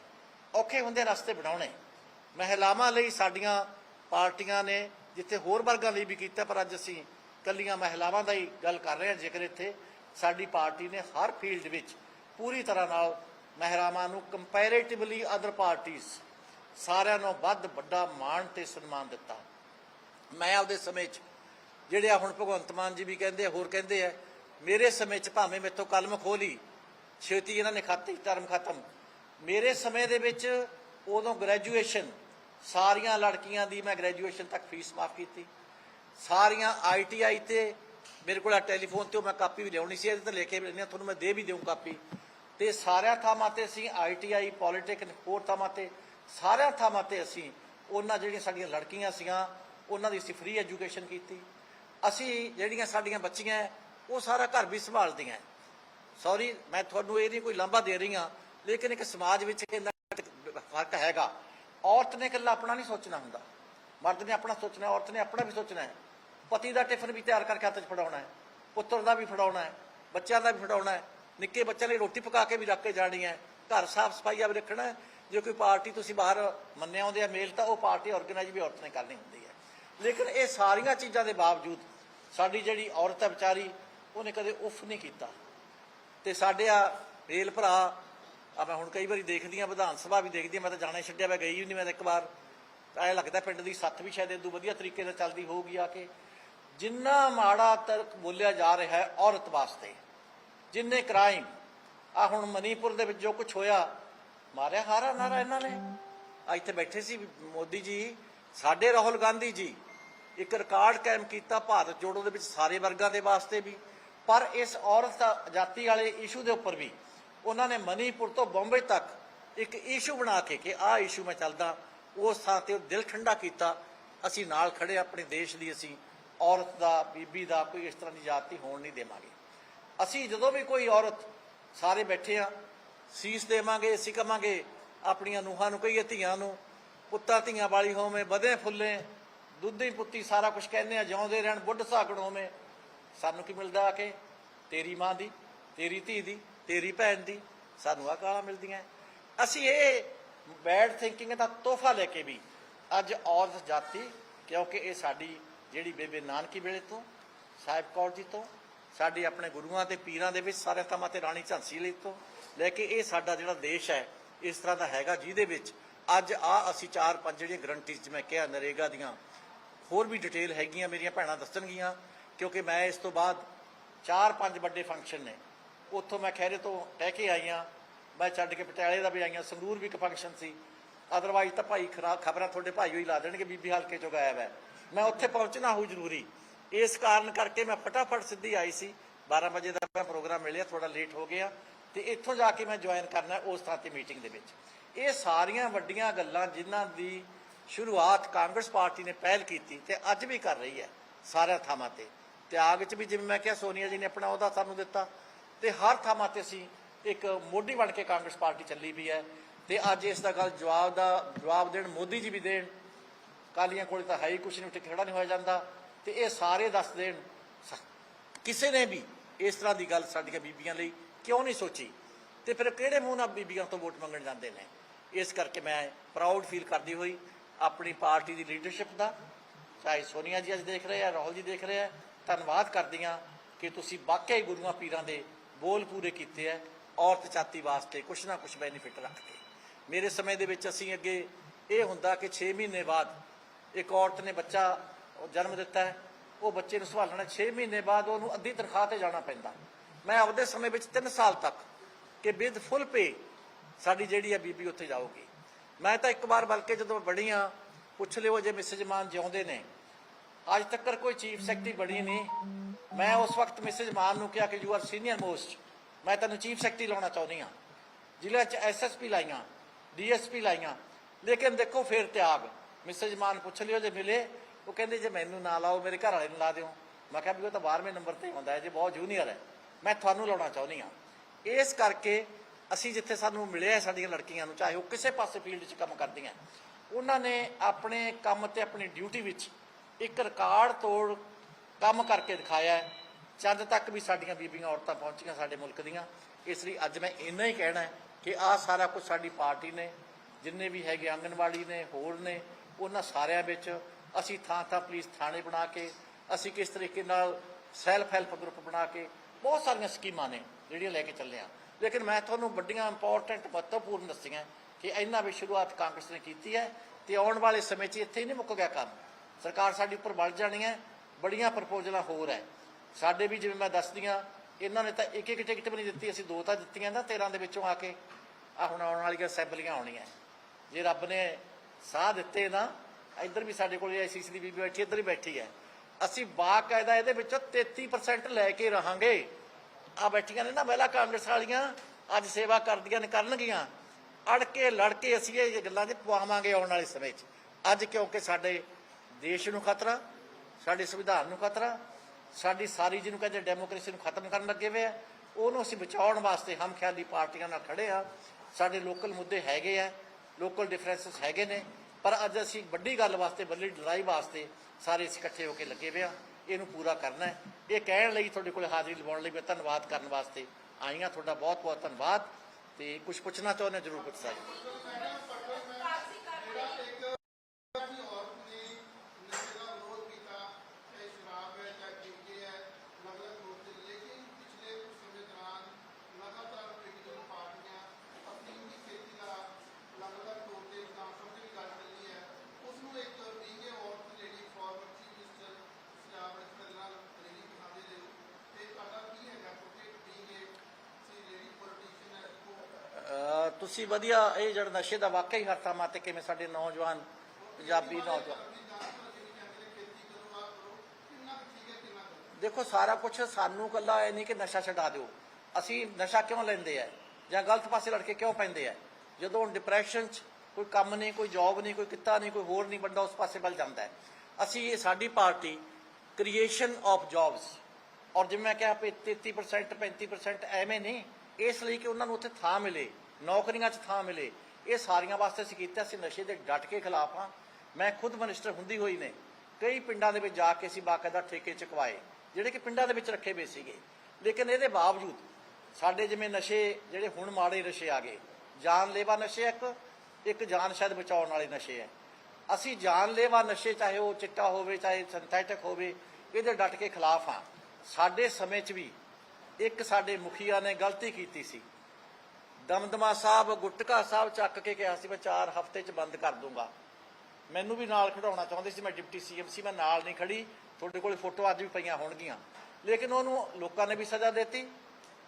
S2: ਔਖੇ ਹੁੰਦੇ ਰਸਤੇ ਬਣਾਉਣੇ। ਮਹਿਲਾਵਾਂ ਲਈ ਸਾਡੀਆਂ ਪਾਰਟੀਆਂ ਨੇ ਜਿੱਥੇ ਹੋਰ ਵਰਗਾਂ ਲਈ ਵੀ ਕੀਤਾ, ਪਰ ਅੱਜ ਅਸੀਂ ਕੱਲੀਆਂ ਮਹਿਲਾਵਾਂ ਦਾ ਹੀ ਗੱਲ ਕਰ ਰਹੇ ਹਾਂ ਜੇਕਰ ਇੱਥੇ ਸਾਡੀ ਪਾਰਟੀ ਨੇ ਹਰ ਫੀਲਡ ਵਿੱਚ ਪੂਰੀ ਤਰ੍ਹਾਂ ਨਾਲ ਮਹਿਲਾਵਾਂ ਨੂੰ ਕੰਪੈਰੀਟਿਵਲੀ ਅਦਰ ਪਾਰਟੀਆਂ ਸਾਰਿਆਂ ਨੂੰ ਵੱਧ ਵੱਡਾ ਮਾਣ ਤੇ ਸਨਮਾਨ ਦਿੱਤਾ। ਮੈਂ ਆਪਦੇ ਸਮੇਂ 'ਚ ਜਿਹੜੇ ਆ ਹੁਣ ਭਗਵੰਤ ਮਾਨ ਜੀ ਵੀ ਕਹਿੰਦੇ ਹੋਰ ਕਹਿੰਦੇ ਆ, ਮੇਰੇ ਸਮੇਂ 'ਚ ਭਾਵੇਂ ਮੇਥੋਂ ਕਲਮ ਖੋਲੀ ਛੇਤੀ ਇਹਨਾਂ ਨੇ ਖਾਤੀ ਟਰਮ ਖਤਮ। ਮੇਰੇ ਸਮੇਂ ਦੇ ਵਿੱਚ ਉਦੋਂ ਗ੍ਰੈਜੂਏਸ਼ਨ ਸਾਰੀਆਂ ਲੜਕੀਆਂ ਦੀ ਮੈਂ ਗ੍ਰੈਜੂਏਸ਼ਨ ਤੱਕ ਫੀਸ ਮਾਫ ਕੀਤੀ। ਸਾਰੀਆਂ ਆਈਟੀਆਈ ਤੇ ਮੇਰੇ ਕੋਲ ਟੈਲੀਫੋਨ ਤੇ ਉਹ ਮੈਂ ਕਾਪੀ ਵੀ ਲਿਆਉਣੀ ਸੀ, ਇਹਦੇ ਤੇ ਲੈ ਕੇ ਵੀ ਲੈਣੀ ਤੁਹਾਨੂੰ ਮੈਂ ਦੇ ਵੀ ਦੇਉਂ ਕਾਪੀ। ਤੇ ਸਾਰਿਆਂ ਥਾਵਾਂ ਤੇ ਅਸੀਂ ਆਈਟੀਆਈ ਪੋਲੀਟੈਕਨਿਕ ਹੋਰ ਥਾਵਾਂ ਤੇ, ਸਾਰਿਆਂ ਥਾਵਾਂ ਤੇ ਅਸੀਂ ਉਹਨਾਂ ਜਿਹੜੀਆਂ ਸਾਡੀਆਂ ਲੜਕੀਆਂ ਸੀਗੀਆਂ ਉਹਨਾਂ ਦੀ ਅਸੀਂ ਫ੍ਰੀ ਐਜੂਕੇਸ਼ਨ ਕੀਤੀ। ਅਸੀਂ ਜਿਹੜੀਆਂ ਸਾਡੀਆਂ ਬੱਚੀਆਂ ਉਹ ਸਾਰਾ ਘਰ ਵੀ ਸੰਭਾਲਦੀਆਂ ਹੈ। ਸੌਰੀ ਮੈਂ ਤੁਹਾਨੂੰ ਇਹ ਨਹੀਂ ਕੋਈ ਲਾਂਭਾ ਦੇ ਰਹੀ ਹਾਂ, ਲੇਕਿਨ ਇੱਕ ਸਮਾਜ ਵਿੱਚ ਇੰਨਾ ਫ਼ਰਕ ਹੈਗਾ, ਔਰਤ ਨੇ ਇਕੱਲਾ ਆਪਣਾ ਨਹੀਂ ਸੋਚਣਾ ਹੁੰਦਾ। ਮਰਦ ਨੇ ਆਪਣਾ ਸੋਚਣਾ ਹੈ, ਔਰਤ ਨੇ ਆਪਣਾ ਵੀ ਸੋਚਣਾ ਹੈ। ਪਤੀ ਦਾ ਟਿਫਨ ਵੀ ਤਿਆਰ ਕਰਕੇ ਹੱਥ 'ਚ ਫੜਾਉਣਾ ਹੈ ਪੁੱਤਰ ਦਾ ਵੀ ਫੜਾਉਣਾ ਹੈ ਬੱਚਿਆਂ ਦਾ ਵੀ ਫੜਾਉਣਾ ਹੈ ਨਿੱਕੇ ਬੱਚਿਆਂ ਲਈ ਰੋਟੀ ਪਕਾ ਕੇ ਵੀ ਰੱਖ ਕੇ ਜਾਣੀ ਹੈ। ਘਰ ਸਾਫ਼ ਸਫ਼ਾਈ ਵੀ ਰੱਖਣਾ ਹੈ ਜੇ ਕੋਈ ਪਾਰਟੀ ਤੁਸੀਂ ਬਾਹਰ ਮੰਨਿਆ ਆਉਂਦੇ ਆ ਮੇਲ ਤਾਂ ਉਹ ਪਾਰਟੀ ਆਰਗੇਨਾਈਜ਼ ਵੀ ਔਰਤ ਨੇ ਕਰਨੀ ਹੁੰਦੀ ਹੈ। ਲੇਕਿਨ ਇਹ ਸਾਰੀਆਂ ਚੀਜ਼ਾਂ ਦੇ ਬਾਵਜੂਦ ਸਾਡੀ ਜਿਹੜੀ ਔਰਤ ਹੈ ਵਿਚਾਰੀ ਉਹਨੇ ਕਦੇ ਉਫ ਨਹੀਂ ਕੀਤਾ। ਤੇ ਸਾਡੇ ਆ ਰੇਲ ਭਰਾ ਆ ਮੈਂ ਹੁਣ ਕਈ ਵਾਰੀ ਦੇਖਦੀ ਆ ਵਿਧਾਨ ਸਭਾ ਵੀ ਦੇਖਦੀ ਆ ਮੈਂ ਤਾਂ ਜਾਣਾ ਹੀ ਛੱਡਿਆ ਮੈਂ ਗਈ ਹੀ ਨਹੀਂ ਮੈਂ ਤਾਂ ਇੱਕ ਵਾਰ ਐ ਲੱਗਦਾ ਪਿੰਡ ਦੀ ਸੱਥ ਵੀ ਸ਼ਾਇਦ ਇਦੋਂ ਵਧੀਆ ਤਰੀਕੇ ਨਾਲ ਚੱਲਦੀ ਹੋਊਗੀ ਆ ਕੇ। ਜਿੰਨਾ ਮਾੜਾ ਤਰਕ ਬੋਲਿਆ ਜਾ ਰਿਹਾ ਹੈ ਔਰਤ ਵਾਸਤੇ, ਜਿੰਨੇ ਕ੍ਰਾਈਮ ਆ ਹੁਣ ਮਨੀਪੁਰ ਦੇ ਵਿੱਚ ਜੋ ਕੁਝ ਹੋਇਆ, ਮਾਰਿਆ ਹਾਰਾ ਨਾਰਾ ਇਹਨਾਂ ਨੇ। ਆ ਇੱਥੇ ਬੈਠੇ ਸੀ ਮੋਦੀ ਜੀ, ਸਾਡੇ ਰਾਹੁਲ ਗਾਂਧੀ ਜੀ, ਇੱਕ ਰਿਕਾਰਡ ਕਾਇਮ ਕੀਤਾ ਭਾਰਤ ਜੋੜੋ ਦੇ ਵਿੱਚ ਸਾਰੇ ਵਰਗਾਂ ਦੇ ਵਾਸਤੇ ਵੀ। ਪਰ ਇਸ ਔਰਤ ਆਜ਼ਾਦੀ ਵਾਲੇ ਇਸ਼ੂ ਦੇ ਉੱਪਰ ਵੀ ਉਹਨਾਂ ਨੇ ਮਨੀਪੁਰ ਤੋਂ ਬੰਬੇ ਤੱਕ ਇੱਕ ਇਸ਼ੂ ਬਣਾ ਕੇ ਕਿ ਆਹ ਇਸ਼ੂ ਮੈਂ ਚੱਲਦਾ ਉਸ ਥਾਂ ਤੇ ਉਹ ਦਿਲ ਠੰਡਾ ਕੀਤਾ, ਅਸੀਂ ਨਾਲ ਖੜੇ, ਆਪਣੇ ਦੇਸ਼ ਦੀ ਅਸੀਂ ਔਰਤ ਦਾ, ਬੀਬੀ ਦਾ ਕੋਈ ਇਸ ਤਰ੍ਹਾਂ ਦੀ ਜਾਤੀ ਹੋਣ ਨਹੀਂ ਦੇਵਾਂਗੇ। ਅਸੀਂ ਜਦੋਂ ਵੀ ਕੋਈ ਔਰਤ ਸਾਰੇ ਬੈਠੇ ਆ ਸੀਸ ਦੇਵਾਂਗੇ ਅਸੀਂ ਕਵਾਂਗੇ ਆਪਣੀਆਂ ਨੂਹਾਂ ਨੂੰ ਕਹੀਏ, ਧੀਆਂ ਨੂੰ, ਪੁੱਤਾਂ ਧੀਆਂ ਵਾਲੀ ਹੋਵੇਂ, ਵਧੇ ਫੁੱਲੇ, ਦੁੱਧੀ ਪੁੱਤੀ ਸਾਰਾ ਕੁਝ ਕਹਿੰਦੇ ਆ ਜਿਉਂਦੇ ਰਹਿਣ, ਬੁੱਢ ਸਾਗਣ ਹੋਵੇਂ, ਸਾਨੂੰ ਕੀ ਮਿਲਦਾ ਆ ਕੇ? ਤੇਰੀ ਮਾਂ ਦੀ, ਤੇਰੀ ਧੀ ਦੀ, ਤੇਰੀ ਭੈਣ ਦੀ, ਸਾਨੂੰ ਆ ਗਾਲਾਂ ਮਿਲਦੀਆਂ। ਅਸੀਂ ਇਹ ਬੈਡ ਥਿੰਕਿੰਗ ਦਾ ਤੋਹਫਾ ਲੈ ਕੇ ਵੀ ਅੱਜ ਔਰਤ ਜਾਤੀ, ਕਿਉਂਕਿ ਇਹ ਸਾਡੀ ਜਿਹੜੀ ਬੇਬੇ ਨਾਨਕੀ ਵੇਲੇ ਤੋਂ, ਸਾਹਿਬ ਕੌਰ ਜੀ ਤੋਂ, ਸਾਡੇ ਆਪਣੇ ਗੁਰੂਆਂ ਤੇ ਪੀਰਾਂ ਦੇ ਵਿੱਚ ਸਾਰੇ ਥਾਵਾਂ ਤੇ ਰਾਣੀ ਝਾਂਸੀ ਲਈ ਤੋਂ, ਲੈ ਕੇ ਇਹ ਸਾਡਾ ਜਿਹੜਾ ਦੇਸ਼ ਹੈ, ਇਸ ਤਰ੍ਹਾਂ ਦਾ ਹੈਗਾ ਜਿਹਦੇ ਵਿੱਚ ਅੱਜ ਆ ਅਸੀਂ ਚਾਰ ਪੰਜ ਜਿਹੜੀਆਂ ਗਰੰਟੀਜ਼ ਮੈਂ ਕਿਹਾ ਨਰੇਗਾ ਦੀਆਂ, ਹੋਰ ਵੀ ਡਿਟੇਲ ਹੈਗੀਆਂ ਮੇਰੀਆਂ ਭੈਣਾਂ ਦੱਸਣਗੀਆਂ, ਕਿਉਂਕਿ ਮੈਂ ਇਸ ਤੋਂ ਬਾਅਦ ਚਾਰ ਪੰਜ ਵੱਡੇ ਫੰਕਸ਼ਨ ਨੇ, ਉੱਥੋਂ ਮੈਂ ਖੈਰੇ ਤੋਂ ਕਹਿ ਕੇ ਆਈਆਂ ਮੈਂ ਛੱਡ ਕੇ ਪਟਿਆਲੇ ਦਾ ਵੀ ਆਈਆਂ ਸੰਗਰੂਰ ਵੀ ਇੱਕ ਫੰਕਸ਼ਨ ਸੀ। ਅਦਰਵਾਈਜ਼ ਤਾਂ ਭਾਈ ਖਰਾਬ ਖਬਰਾਂ ਤੁਹਾਡੇ ਭਾਈ ਹੋਈ ਲਾ ਦੇਣਗੇ, ਬੀਬੀ ਹਲਕੇ ਚੋਂ ਗਾਇਬ ਹੈ। ਮੈਂ ਉੱਥੇ ਪਹੁੰਚਣਾ ਹੋਊ ਜ਼ਰੂਰੀ। ਇਸ ਕਾਰਨ ਕਰਕੇ ਮੈਂ ਫਟਾਫਟ ਸਿੱਧੀ ਆਈ ਸੀ। 12 ਵਜੇ ਦਾ ਮੈਂ ਪ੍ਰੋਗਰਾਮ ਮਿਲਿਆ ਥੋੜਾ ਲੇਟ ਹੋ ਗਿਆ। ਤੇ ਇੱਥੋਂ ਜਾ ਕੇ ਮੈਂ ਜੁਆਇਨ ਕਰਨਾ ਉਸ ਥਾਂ ਤੇ ਮੀਟਿੰਗ ਦੇ ਵਿੱਚ। ਇਹ ਸਾਰੀਆਂ ਵੱਡੀਆਂ ਗੱਲਾਂ ਜਿਨ੍ਹਾਂ ਦੀ ਸ਼ੁਰੂਆਤ ਕਾਂਗਰਸ ਪਾਰਟੀ ਨੇ ਪਹਿਲ ਕੀਤੀ ਤੇ ਅੱਜ ਵੀ ਕਰ ਰਹੀ ਹੈ ਸਾਰਿਆਂ ਥਾਵਾਂ ਤੇ। ਤਿਆਗ ਚ ਵੀ ਜਿਵੇਂ ਮੈਂ ਕਿਹਾ, ਸੋਨੀਆ ਜੀ ਨੇ ਆਪਣਾ ਉਹਦਾ ਸਾਨੂੰ ਦਿੱਤਾ। ਤੇ ਹਰ ਥਾਵਾਂ ਤੇ ਅਸੀਂ ਇੱਕ ਮੋਢੀ ਬਣ ਕੇ ਕਾਂਗਰਸ ਪਾਰਟੀ ਚੱਲੀ ਵੀ ਹੈ ਤੇ ਅੱਜ ਇਸ ਦਾ ਗੱਲ ਜਵਾਬ ਦਾ, ਜਵਾਬ ਦੇਣ ਮੋਦੀ ਜੀ ਵੀ ਦੇਣ। ਕਾਲੀਆਂ ਕੋਲ ਤਾਂ ਹੈ ਹੀ ਕੁਛ ਨਹੀਂ ਉੱਠ ਕੇ ਖੜਾ ਨਹੀਂ ਹੋਇਆ ਜਾਂਦਾ। ਤੇ ਇਹ ਸਾਰੇ ਦੱਸ ਦੇਣ। ਸ- ਕਿਸੇ ਨੇ ਵੀ ਇਸ ਤਰ੍ਹਾਂ ਦੀ ਗੱਲ ਸਾਡੀਆਂ ਬੀਬੀਆਂ ਲਈ ਕਿਉਂ ਨਹੀਂ ਸੋਚੀ? ਤੇ ਫਿਰ ਕਿਹੜੇ ਮੂੰਹ ਨਾਲ ਬੀਬੀਆਂ ਤੋਂ ਵੋਟ ਮੰਗਣ ਜਾਂਦੇ ਨੇ? ਇਸ ਕਰਕੇ ਮੈਂ ਪ੍ਰਾਊਡ ਫੀਲ ਕਰਦੀ ਹੋਈ ਆਪਣੀ ਪਾਰਟੀ ਦੀ ਲੀਡਰਸ਼ਿਪ ਦਾ। ਚਾਹੇ ਸੋਨੀਆ ਜੀ ਅੱਜ ਦੇਖ ਰਹੇ ਆ, ਰਾਹੁਲ ਜੀ ਦੇਖ ਰਹੇ ਆ, ਧੰਨਵਾਦ ਕਰਦੀ ਕਰਦੀਆਂ ਕਿ ਤੁਸੀਂ ਵਾਕਈ ਗੁਰੂਆਂ ਪੀਰਾਂ ਦੇ ਬੋਲ ਪੂਰੇ ਕੀਤੇ ਆ। ਔਰਤ ਜਾਤੀ ਵਾਸਤੇ ਕੁਛ ਨਾ ਕੁਛ ਬੈਨੀਫਿਟ ਰੱਖ ਕੇ ਮੇਰੇ ਸਮੇਂ ਦੇ ਵਿੱਚ ਅਸੀਂ ਅੱਗੇ ਇਹ ਹੁੰਦਾ ਕਿ 6 ਮਹੀਨੇ ਬਾਅਦ ਇੱਕ ਔਰਤ ਨੇ ਬੱਚਾ ਜਨਮ ਦਿੱਤਾ ਹੈ, ਉਹ ਬੱਚੇ ਨੂੰ ਸੰਭਾਲਣਾ 6 ਮਹੀਨੇ ਬਾਅਦ ਉਹਨੂੰ ਅੱਧੀ ਤਨਖਾਹ ਤੇ ਜਾਣਾ ਪੈਂਦਾ। ਮੈਂ ਆਪਦੇ ਸਮੇਂ ਵਿੱਚ 3 ਸਾਲ ਤੱਕ ਕਿ ਵਿਦ ਫੁੱਲ ਪੇ ਸਾਡੀ ਜਿਹੜੀ ਹੈ ਬੀਬੀ ਉੱਥੇ ਜਾਊਗੀ। ਮੈਂ ਤਾਂ ਇੱਕ ਵਾਰ ਬਲਕਿ ਜਦੋਂ ਬੜੀਆਂ, ਪੁੱਛ ਲਿਓ ਜੇ ਮਿਸਿਸ ਮਾਨ ਜਿਉਂਦੇ ਨੇ, ਅੱਜ ਤੱਕ ਕੋਈ ਚੀਫ ਸੈਕਟਰੀ ਬਣੀ ਨਹੀਂ। ਮੈਂ ਉਸ ਵਕਤ ਮਿਸਿਸ ਮਾਨ ਨੂੰ ਕਿਹਾ ਕਿ ਯੂ ਆਰ ਸੀਨੀਅਰ ਮੋਸਟ ਮੈਂ ਤੈਨੂੰ ਚੀਫ ਸੈਕਟਰੀ ਲਾਉਣਾ ਚਾਹੁੰਦੀ ਹਾਂ। ਜ਼ਿਲ੍ਹੇ 'ਚ ਐਸਐਸਪੀ ਲਾਈਆਂ ਡੀਐਸਪੀ ਲਾਈਆਂ। ਲੇਕਿਨ ਦੇਖੋ ਫੇਰ ਤਿਆਗ। ਮਿਸਿਸ ਮਾਨ ਪੁੱਛ ਲਿਓ ਜੇ ਮਿਲੇ, ਉਹ ਕਹਿੰਦੇ ਜੇ ਮੈਨੂੰ ਨਾ ਲਾਓ, ਮੇਰੇ ਘਰ ਵਾਲੇ ਨੂੰ ਲਾ ਦਿਓ। ਮੈਂ ਕਿਹਾ ਵੀ ਉਹ ਤਾਂ 12ਵੇਂ ਨੰਬਰ ਤੇ ਹੁੰਦਾ ਹੈ, ਜੇ ਬਹੁਤ ਜੂਨੀਅਰ ਹੈ। ਮੈਂ ਤੁਹਾਨੂੰ ਲਾਉਣਾ ਚਾਹੁੰਦੀ ਹਾਂ। ਇਸ ਕਰਕੇ ਅਸੀਂ ਜਿੱਥੇ ਸਾਨੂੰ ਮਿਲਿਆ ਸਾਡੀਆਂ ਲੜਕੀਆਂ ਨੂੰ, ਚਾਹੇ ਉਹ ਕਿਸੇ ਪਾਸੇ ਫੀਲਡ 'ਚ ਕੰਮ ਕਰਦੀਆਂ। ਉਹਨਾਂ ਨੇ ਆਪਣੇ ਕੰਮ ਤੇ ਆਪਣੀ ਡਿਊਟੀ ਵਿੱਚ ਇੱਕ ਰਿਕਾਰਡ ਤੋੜ ਕੰਮ ਕਰਕੇ ਦਿਖਾਇਆ ਹੈ। ਚੰਦ ਤੱਕ ਵੀ ਸਾਡੀਆਂ ਬੀਬੀਆਂ ਔਰਤਾਂ ਪਹੁੰਚੀਆਂ ਸਾਡੇ ਮੁਲਕ ਦੀਆਂ। ਇਸ ਲਈ ਅੱਜ ਮੈਂ ਇੰਨਾ ਹੀ ਕਹਿਣਾ ਹੈ ਕਿ ਆਹ ਸਾਰਾ ਕੁਝ ਸਾਡੀ ਪਾਰਟੀ ਨੇ, ਜਿੰਨੇ ਵੀ ਹੈਗੇ ਆਂਗਣਵਾੜੀ ਨੇ, ਹੋਰ ਨੇ, ਉਹਨਾਂ ਸਾਰਿਆਂ ਵਿੱਚ ਅਸੀਂ ਥਾਂ ਥਾਂ ਪੁਲਿਸ ਥਾਣੇ ਬਣਾ ਕੇ, ਅਸੀਂ ਕਿਸ ਤਰੀਕੇ ਨਾਲ ਸੈਲਫ ਹੈਲਪ ਗਰੁੱਪ ਬਣਾ ਕੇ, ਬਹੁਤ ਸਾਰੀਆਂ ਸਕੀਮਾਂ ਨੇ ਜਿਹੜੀਆਂ ਲੈ ਕੇ ਚੱਲੇ ਆ ਲੇਕਿਨ ਮੈਂ ਤੁਹਾਨੂੰ ਵੱਡੀਆਂ ਇੰਪੋਰਟੈਂਟ ਮਹੱਤਵਪੂਰਨ ਦੱਸੀਆਂ ਕਿ ਇਹਨਾਂ ਵੀ ਸ਼ੁਰੂਆਤ ਕਾਂਗਰਸ ਨੇ ਕੀਤੀ ਹੈ ਤੇ ਆਉਣ ਵਾਲੇ ਸਮੇਂ 'ਚ ਇੱਥੇ ਹੀ ਨਹੀਂ ਮੁੱਕ ਗਿਆ ਕੰਮ। ਸਰਕਾਰ ਸਾਡੀ ਉੱਪਰ ਵੱਲ ਜਾਣੀ ਹੈ, ਬੜੀਆਂ ਪ੍ਰਪੋਜ਼ਲਾਂ ਹੋਰ ਹੈ। ਸਾਡੇ ਵੀ ਜਿਵੇਂ ਮੈਂ ਦੱਸਦੀਆਂ, ਇਹਨਾਂ ਨੇ ਤਾਂ ਇੱਕ ਇੱਕ ਟਿਕਟ ਵੀ ਨਹੀਂ ਦਿੱਤੀ, ਅਸੀਂ ਦੋ ਤਾਂ ਦਿੱਤੀਆਂ ਨਾ 13 ਦੇ ਵਿੱਚੋਂ ਆ ਕੇ। ਆ ਹੁਣ ਆਉਣ ਵਾਲੀਆਂ ਅਸੈਂਬਲੀਆਂ ਆਉਣੀਆਂ। ਜੇ ਰੱਬ ਨੇ ਸਾਹ ਦਿੱਤੇ ਨਾ ਇੱਧਰ ਵੀ ਸਾਡੇ ਕੋਲ ਆਈਸੀਸੀ ਦੀ ਬੀਬੀ ਬੈਠੀ, ਇੱਧਰ ਹੀ ਬੈਠੀ ਹੈ। ਅਸੀਂ ਬਾਕਾਇਦਾ ਇਹਦੇ ਵਿੱਚੋਂ 33% ਲੈ ਕੇ ਰਹਾਂਗੇ। ਆ ਬੈਠੀਆਂ ਨੇ ਨਾ ਪਹਿਲਾਂ ਕਾਂਗਰਸ ਵਾਲੀਆਂ, ਅੱਜ ਸੇਵਾ ਕਰਦੀਆਂ ਨੇ, ਕਰਨਗੀਆਂ। ਅੜ ਕੇ ਲੜ ਕੇ ਅਸੀਂ ਇਹ ਗੱਲਾਂ 'ਚ ਪਵਾਵਾਂਗੇ ਆਉਣ ਵਾਲੇ ਸਮੇਂ 'ਚ। ਅੱਜ ਕਿਉਂਕਿ ਸਾਡੇ ਦੇਸ਼ ਨੂੰ ਖਤਰਾ, ਸਾਡੇ ਸੰਵਿਧਾਨ ਨੂੰ ਖਤਰਾ ਸਾਡੀ ਸਾਰੀ ਜਿਹਨੂੰ ਕਹਿੰਦੇ ਡੈਮੋਕ੍ਰੇਸੀ ਨੂੰ ਖਤਮ ਕਰਨ ਲੱਗੇ ਹੋਏ ਆ, ਉਹਨੂੰ ਅਸੀਂ ਬਚਾਉਣ ਵਾਸਤੇ ਹਮ ਖਿਆਲੀ ਪਾਰਟੀਆਂ ਨਾਲ ਖੜੇ ਆ। ਸਾਡੇ ਲੋਕਲ ਮੁੱਦੇ ਹੈਗੇ ਆ, ਲੋਕਲ ਡਿਫਰੈਂਸਸ ਹੈਗੇ ਨੇ, ਪਰ ਅੱਜ ਅਸੀਂ ਵੱਡੀ ਗੱਲ ਵਾਸਤੇ, ਵੱਡੀ ਲੜਾਈ ਵਾਸਤੇ ਸਾਰੇ ਅਸੀਂ ਇਕੱਠੇ ਹੋ ਕੇ ਲੱਗੇ ਹੋਏ ਆ। ਇਹਨੂੰ ਪੂਰਾ ਕਰਨਾ ਹੈ। ਇਹ ਕਹਿਣ ਲਈ ਤੁਹਾਡੇ ਕੋਲ ਹਾਜ਼ਰੀ ਲਵਾਉਣ ਲਈ ਮੈਂ ਧੰਨਵਾਦ ਕਰਨ ਵਾਸਤੇ ਆਈਆਂ ਤੁਹਾਡਾ ਬਹੁਤ ਬਹੁਤ ਧੰਨਵਾਦ ਤੇ ਕੁਝ ਪੁੱਛਣਾ ਚਾਹੁੰਦੇ ਜ਼ਰੂਰ ਪੁੱਛ ਸਕਦੇ
S3: ਦੀ ਔਰਤ ਨੇ ਨਸ਼ੇ ਦਾ ਵਿਰੋਧ ਕੀਤਾ ਚਾਹੇ ਸ਼ਰਾਬ ਹੈ ਚਾਹੇ ਟੀਕੇ ਹੈ ਅਲੱਗ-ਅਲੱਗ ਤੌਰ ਤੇ ਲੇਕਿਨ ਪਿਛਲੇ ਕੁਝ ਸਮੇਂ ਦੌਰਾਨ ਲਗਾਤਾਰ ਪੋਲੀਟੀਕਲ ਪਾਰਟੀਆਂ ਅਫੀਮ ਦੀ ਖੇਤੀ ਦਾ ਅਲੱਗ-ਅਲੱਗ ਤੌਰ ਤੇ ਵਿਧਾਨ ਸਭਾ ਦੀ ਗੱਲ ਚੱਲੀ ਹੈ ਉਸ ਨੂੰ ਇੱਕ ਟੀਕੇ ਔਰਤ ਜਿਹੜੀ ਫਾਰਮਰ ਚੀਫ ਮਿਨਿਸਟਰ ਪੰਜਾਬ ਦੇ ਨਾਲ ਰੈਲੀ ਦਿਖਾਉਂਦੇ ਰਹੇ ਤੇ ਤੁਹਾਡਾ ਕੀ ਹੈਗਾ ਕਿਉਂਕਿ ਟੀਕੇ ਸੀ ਜਿਹੜੀ ਪੋਲੀਟੀਸ਼ੀਅਨ ਹੈ ਉਹ
S2: ਅਹ ਤੁਸੀਂ ਵਧੀਆ ਇਹ ਜਿਹੜਾ ਨਸ਼ੇ ਦਾ ਵਾਕਈ ਥਾਂ ਮਾਤੇ ਕਿਵੇਂ ਸਾਡੇ ਨੌਜਵਾਨ ਪੰਜਾਬੀ ਨੌਜਵਾਨ? ਦੇਖੋ, ਸਾਰਾ ਕੁਝ ਸਾਨੂੰ ਕੱਲਾ ਇਹ ਨਹੀਂ ਕਿ ਨਸ਼ਾ ਛਡਾ ਦਿਓ। ਅਸੀਂ ਨਸ਼ਾ ਕਿਉਂ ਲੈਂਦੇ ਆ? ਜਾਂ ਗਲਤ ਪਾਸੇ ਲੜ ਕੇ ਕਿਉਂ ਪੈਂਦੇ ਆ? ਜਦੋਂ ਡਿਪਰੈਸ਼ਨ 'ਚ ਕੋਈ ਕੰਮ ਨਹੀਂ, ਕੋਈ ਜੌਬ ਨਹੀਂ, ਕੋਈ ਕਿੱਤਾ ਨਹੀਂ, ਕੋਈ ਹੋਰ ਨਹੀਂ, ਬੰਦਾ ਉਸ ਪਾਸੇ ਵੱਲ ਜਾਂਦਾ ਹੈ। ਅਸੀਂ ਇਹ ਸਾਡੀ ਪਾਰਟੀ ਕ੍ਰੀਏਸ਼ਨ ਆਫ ਜੌਬਸ ਔਰ ਜਿਵੇਂ ਮੈਂ ਕਿਹਾ ਵੀ 33% 35% ਐਵੇਂ ਨਹੀਂ। ਇਸ ਲਈ ਕਿ ਉਹਨਾਂ ਨੂੰ ਉੱਥੇ ਥਾਂ ਮਿਲੇ। ਨੌਕਰੀਆਂ 'ਚ ਥਾਂ ਮਿਲੇ। ਇਹ ਸਾਰੀਆਂ ਵਾਸਤੇ ਅਸੀਂ ਕੀਤਾ, ਅਸੀਂ ਨਸ਼ੇ ਦੇ ਡਟ ਕੇ ਖਿਲਾਫ ਹਾਂ। ਮੈਂ ਖੁਦ ਮਿਨਿਸਟਰ ਹੁੰਦੀ ਹੋਈ ਨੇ, ਕਈ ਪਿੰਡਾਂ ਦੇ ਵਿੱਚ ਜਾ ਕੇ ਅਸੀਂ ਬਾਕਾਇਦਾ ਠੇਕੇ ਚੁਕਵਾਏ ਜਿਹੜੇ ਕਿ ਪਿੰਡਾਂ ਦੇ ਵਿੱਚ ਰੱਖੇ ਹੋਏ ਸੀਗੇ। ਲੇਕਿਨ ਇਹਦੇ ਬਾਵਜੂਦ ਸਾਡੇ ਜਿਵੇਂ ਨਸ਼ੇ ਜਿਹੜੇ ਹੁਣ ਮਾੜੇ ਨਸ਼ੇ ਆ ਗਏ, ਜਾਨਲੇਵਾ ਨਸ਼ੇ ਇੱਕ ਇੱਕ ਜਾਨ ਸ਼ਾਇਦ ਬਚਾਉਣ ਵਾਲੇ ਨਸ਼ੇ ਹੈ ਅਸੀਂ ਜਾਨਲੇਵਾ ਨਸ਼ੇ, ਚਾਹੇ ਉਹ ਚਿੱਟਾ ਹੋਵੇ, ਚਾਹੇ ਸਿੰਥੈਟਿਕ ਹੋਵੇ, ਇਹਦੇ ਡਟ ਕੇ ਖਿਲਾਫ ਹਾਂ। ਸਾਡੇ ਸਮੇਂ 'ਚ ਵੀ ਇੱਕ ਸਾਡੇ ਮੁਖੀਆ ਨੇ ਗਲਤੀ ਕੀਤੀ ਸੀ। ਦਮਦਮਾ ਸਾਹਿਬ, ਗੁਟਕਾ ਸਾਹਿਬ ਚੱਕ ਕੇ ਕਿਹਾ ਸੀ, ਮੈਂ 4 ਹਫ਼ਤੇ 'ਚ ਬੰਦ ਕਰ ਦੂੰਗਾ। ਮੈਨੂੰ ਵੀ ਨਾਲ ਖੜਾਉਣਾ ਚਾਹੁੰਦੇ ਸੀ, ਮੈਂ ਡਿਪਟੀ ਸੀਐਮ ਸੀ, ਮੈਂ ਨਾਲ ਨਹੀਂ ਖੜੀ। ਤੁਹਾਡੇ ਕੋਲ ਫੋਟੋ ਅੱਜ ਵੀ ਪਈਆਂ ਹੋਣਗੀਆਂ। ਲੇਕਿਨ ਉਹਨੂੰ ਲੋਕਾਂ ਨੇ ਵੀ ਸਜ਼ਾ ਦਿੱਤੀ।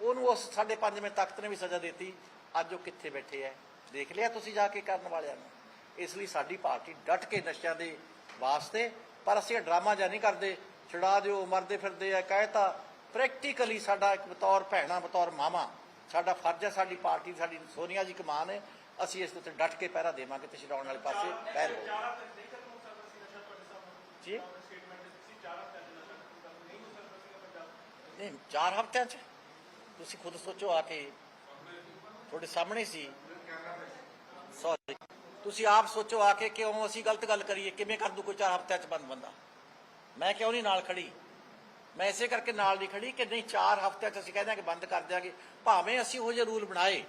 S2: ਉਹਨੂੰ ਉਸ ਸਾਡੇ ਪੰਜਵੇਂ ਤਖਤ ਨੇ ਵੀ ਸਜ਼ਾ ਦਿੱਤੀ। ਅੱਜ ਉਹ ਕਿੱਥੇ ਬੈਠੇ ਐ? ਦੇਖ ਲਿਆ ਤੁਸੀਂ ਜਾ ਕੇ ਕਰਨ ਵਾਲਿਆਂ ਨੂੰ। ਇਸ ਲਈ ਸਾਡੀ ਪਾਰਟੀ ਡਟ ਕੇ ਨਸ਼ਿਆਂ ਦੇ ਵਾਸਤੇ, ਪਰ ਅਸੀਂ ਇਹ ਡਰਾਮਾ ਜਾਂ ਨਹੀਂ ਕਰਦੇ। ਛੁਡਾ ਦਿਓ, ਮਰਦੇ ਫਿਰਦੇ ਆ ਕਹਿਤਾ। ਪ੍ਰੈਕਟੀਕਲੀ ਸਾਡਾ ਇੱਕ ਬਤੌਰ ਭੈਣਾ, ਬਤੌਰ ਮਾਮਾ ਸਾਡਾ ਫਰਜ਼ ਹੈ ਸਾਡੀ ਪਾਰਟੀ ਸਾਡੀ ਸੋਨੀਆ ਜੀ ਕਮਾਨ ਹੈ। ਅਸੀਂ ਇਸ ਦੇ ਉੱਤੇ ਡਟ ਕੇ ਪਹਿਰਾ ਦੇਵਾਂਗੇ ਤੇ ਛਡਾਉਣ ਵਾਲੇ ਪਾਸੇ ਪੈਰ ਹੋ ਜੀ? ਨਹੀਂ ਚਾਰ ਹਫ਼ਤਿਆਂ ਚ? ਤੁਸੀਂ ਖੁਦ ਸੋਚੋ ਆ ਕੇ। ਤੁਹਾਡੇ ਸਾਹਮਣੇ ਸੀ। ਸੌਰੀ ਤੁਸੀਂ ਆਪ ਸੋਚੋ ਆ ਕੇ ਕਿਉਂ ਅਸੀਂ ਗਲਤ ਗੱਲ ਕਰੀਏ? ਕਿਵੇਂ ਕਰ ਦੂ ਕੋਈ ਚਾਰ ਹਫ਼ਤਿਆਂ ਚ ਬੰਦ ਬੰਦਾ? ਮੈਂ ਕਿਉਂ ਨਹੀਂ ਨਾਲ ਖੜੀ? ਮੈਂ ਇਸੇ ਕਰਕੇ ਨਾਲ ਨਹੀਂ ਖੜੀ ਕਿ ਨਹੀਂ, ਚਾਰ ਹਫ਼ਤਿਆਂ ਚ ਅਸੀਂ ਕਹਿੰਦੇ ਕਿ ਬੰਦ ਕਰ ਦਿਆਂਗੇ। ਭਾਵੇਂ ਅਸੀਂ ਉਹ ਜਿਹੇ ਰੂਲ ਬਣਾਏ,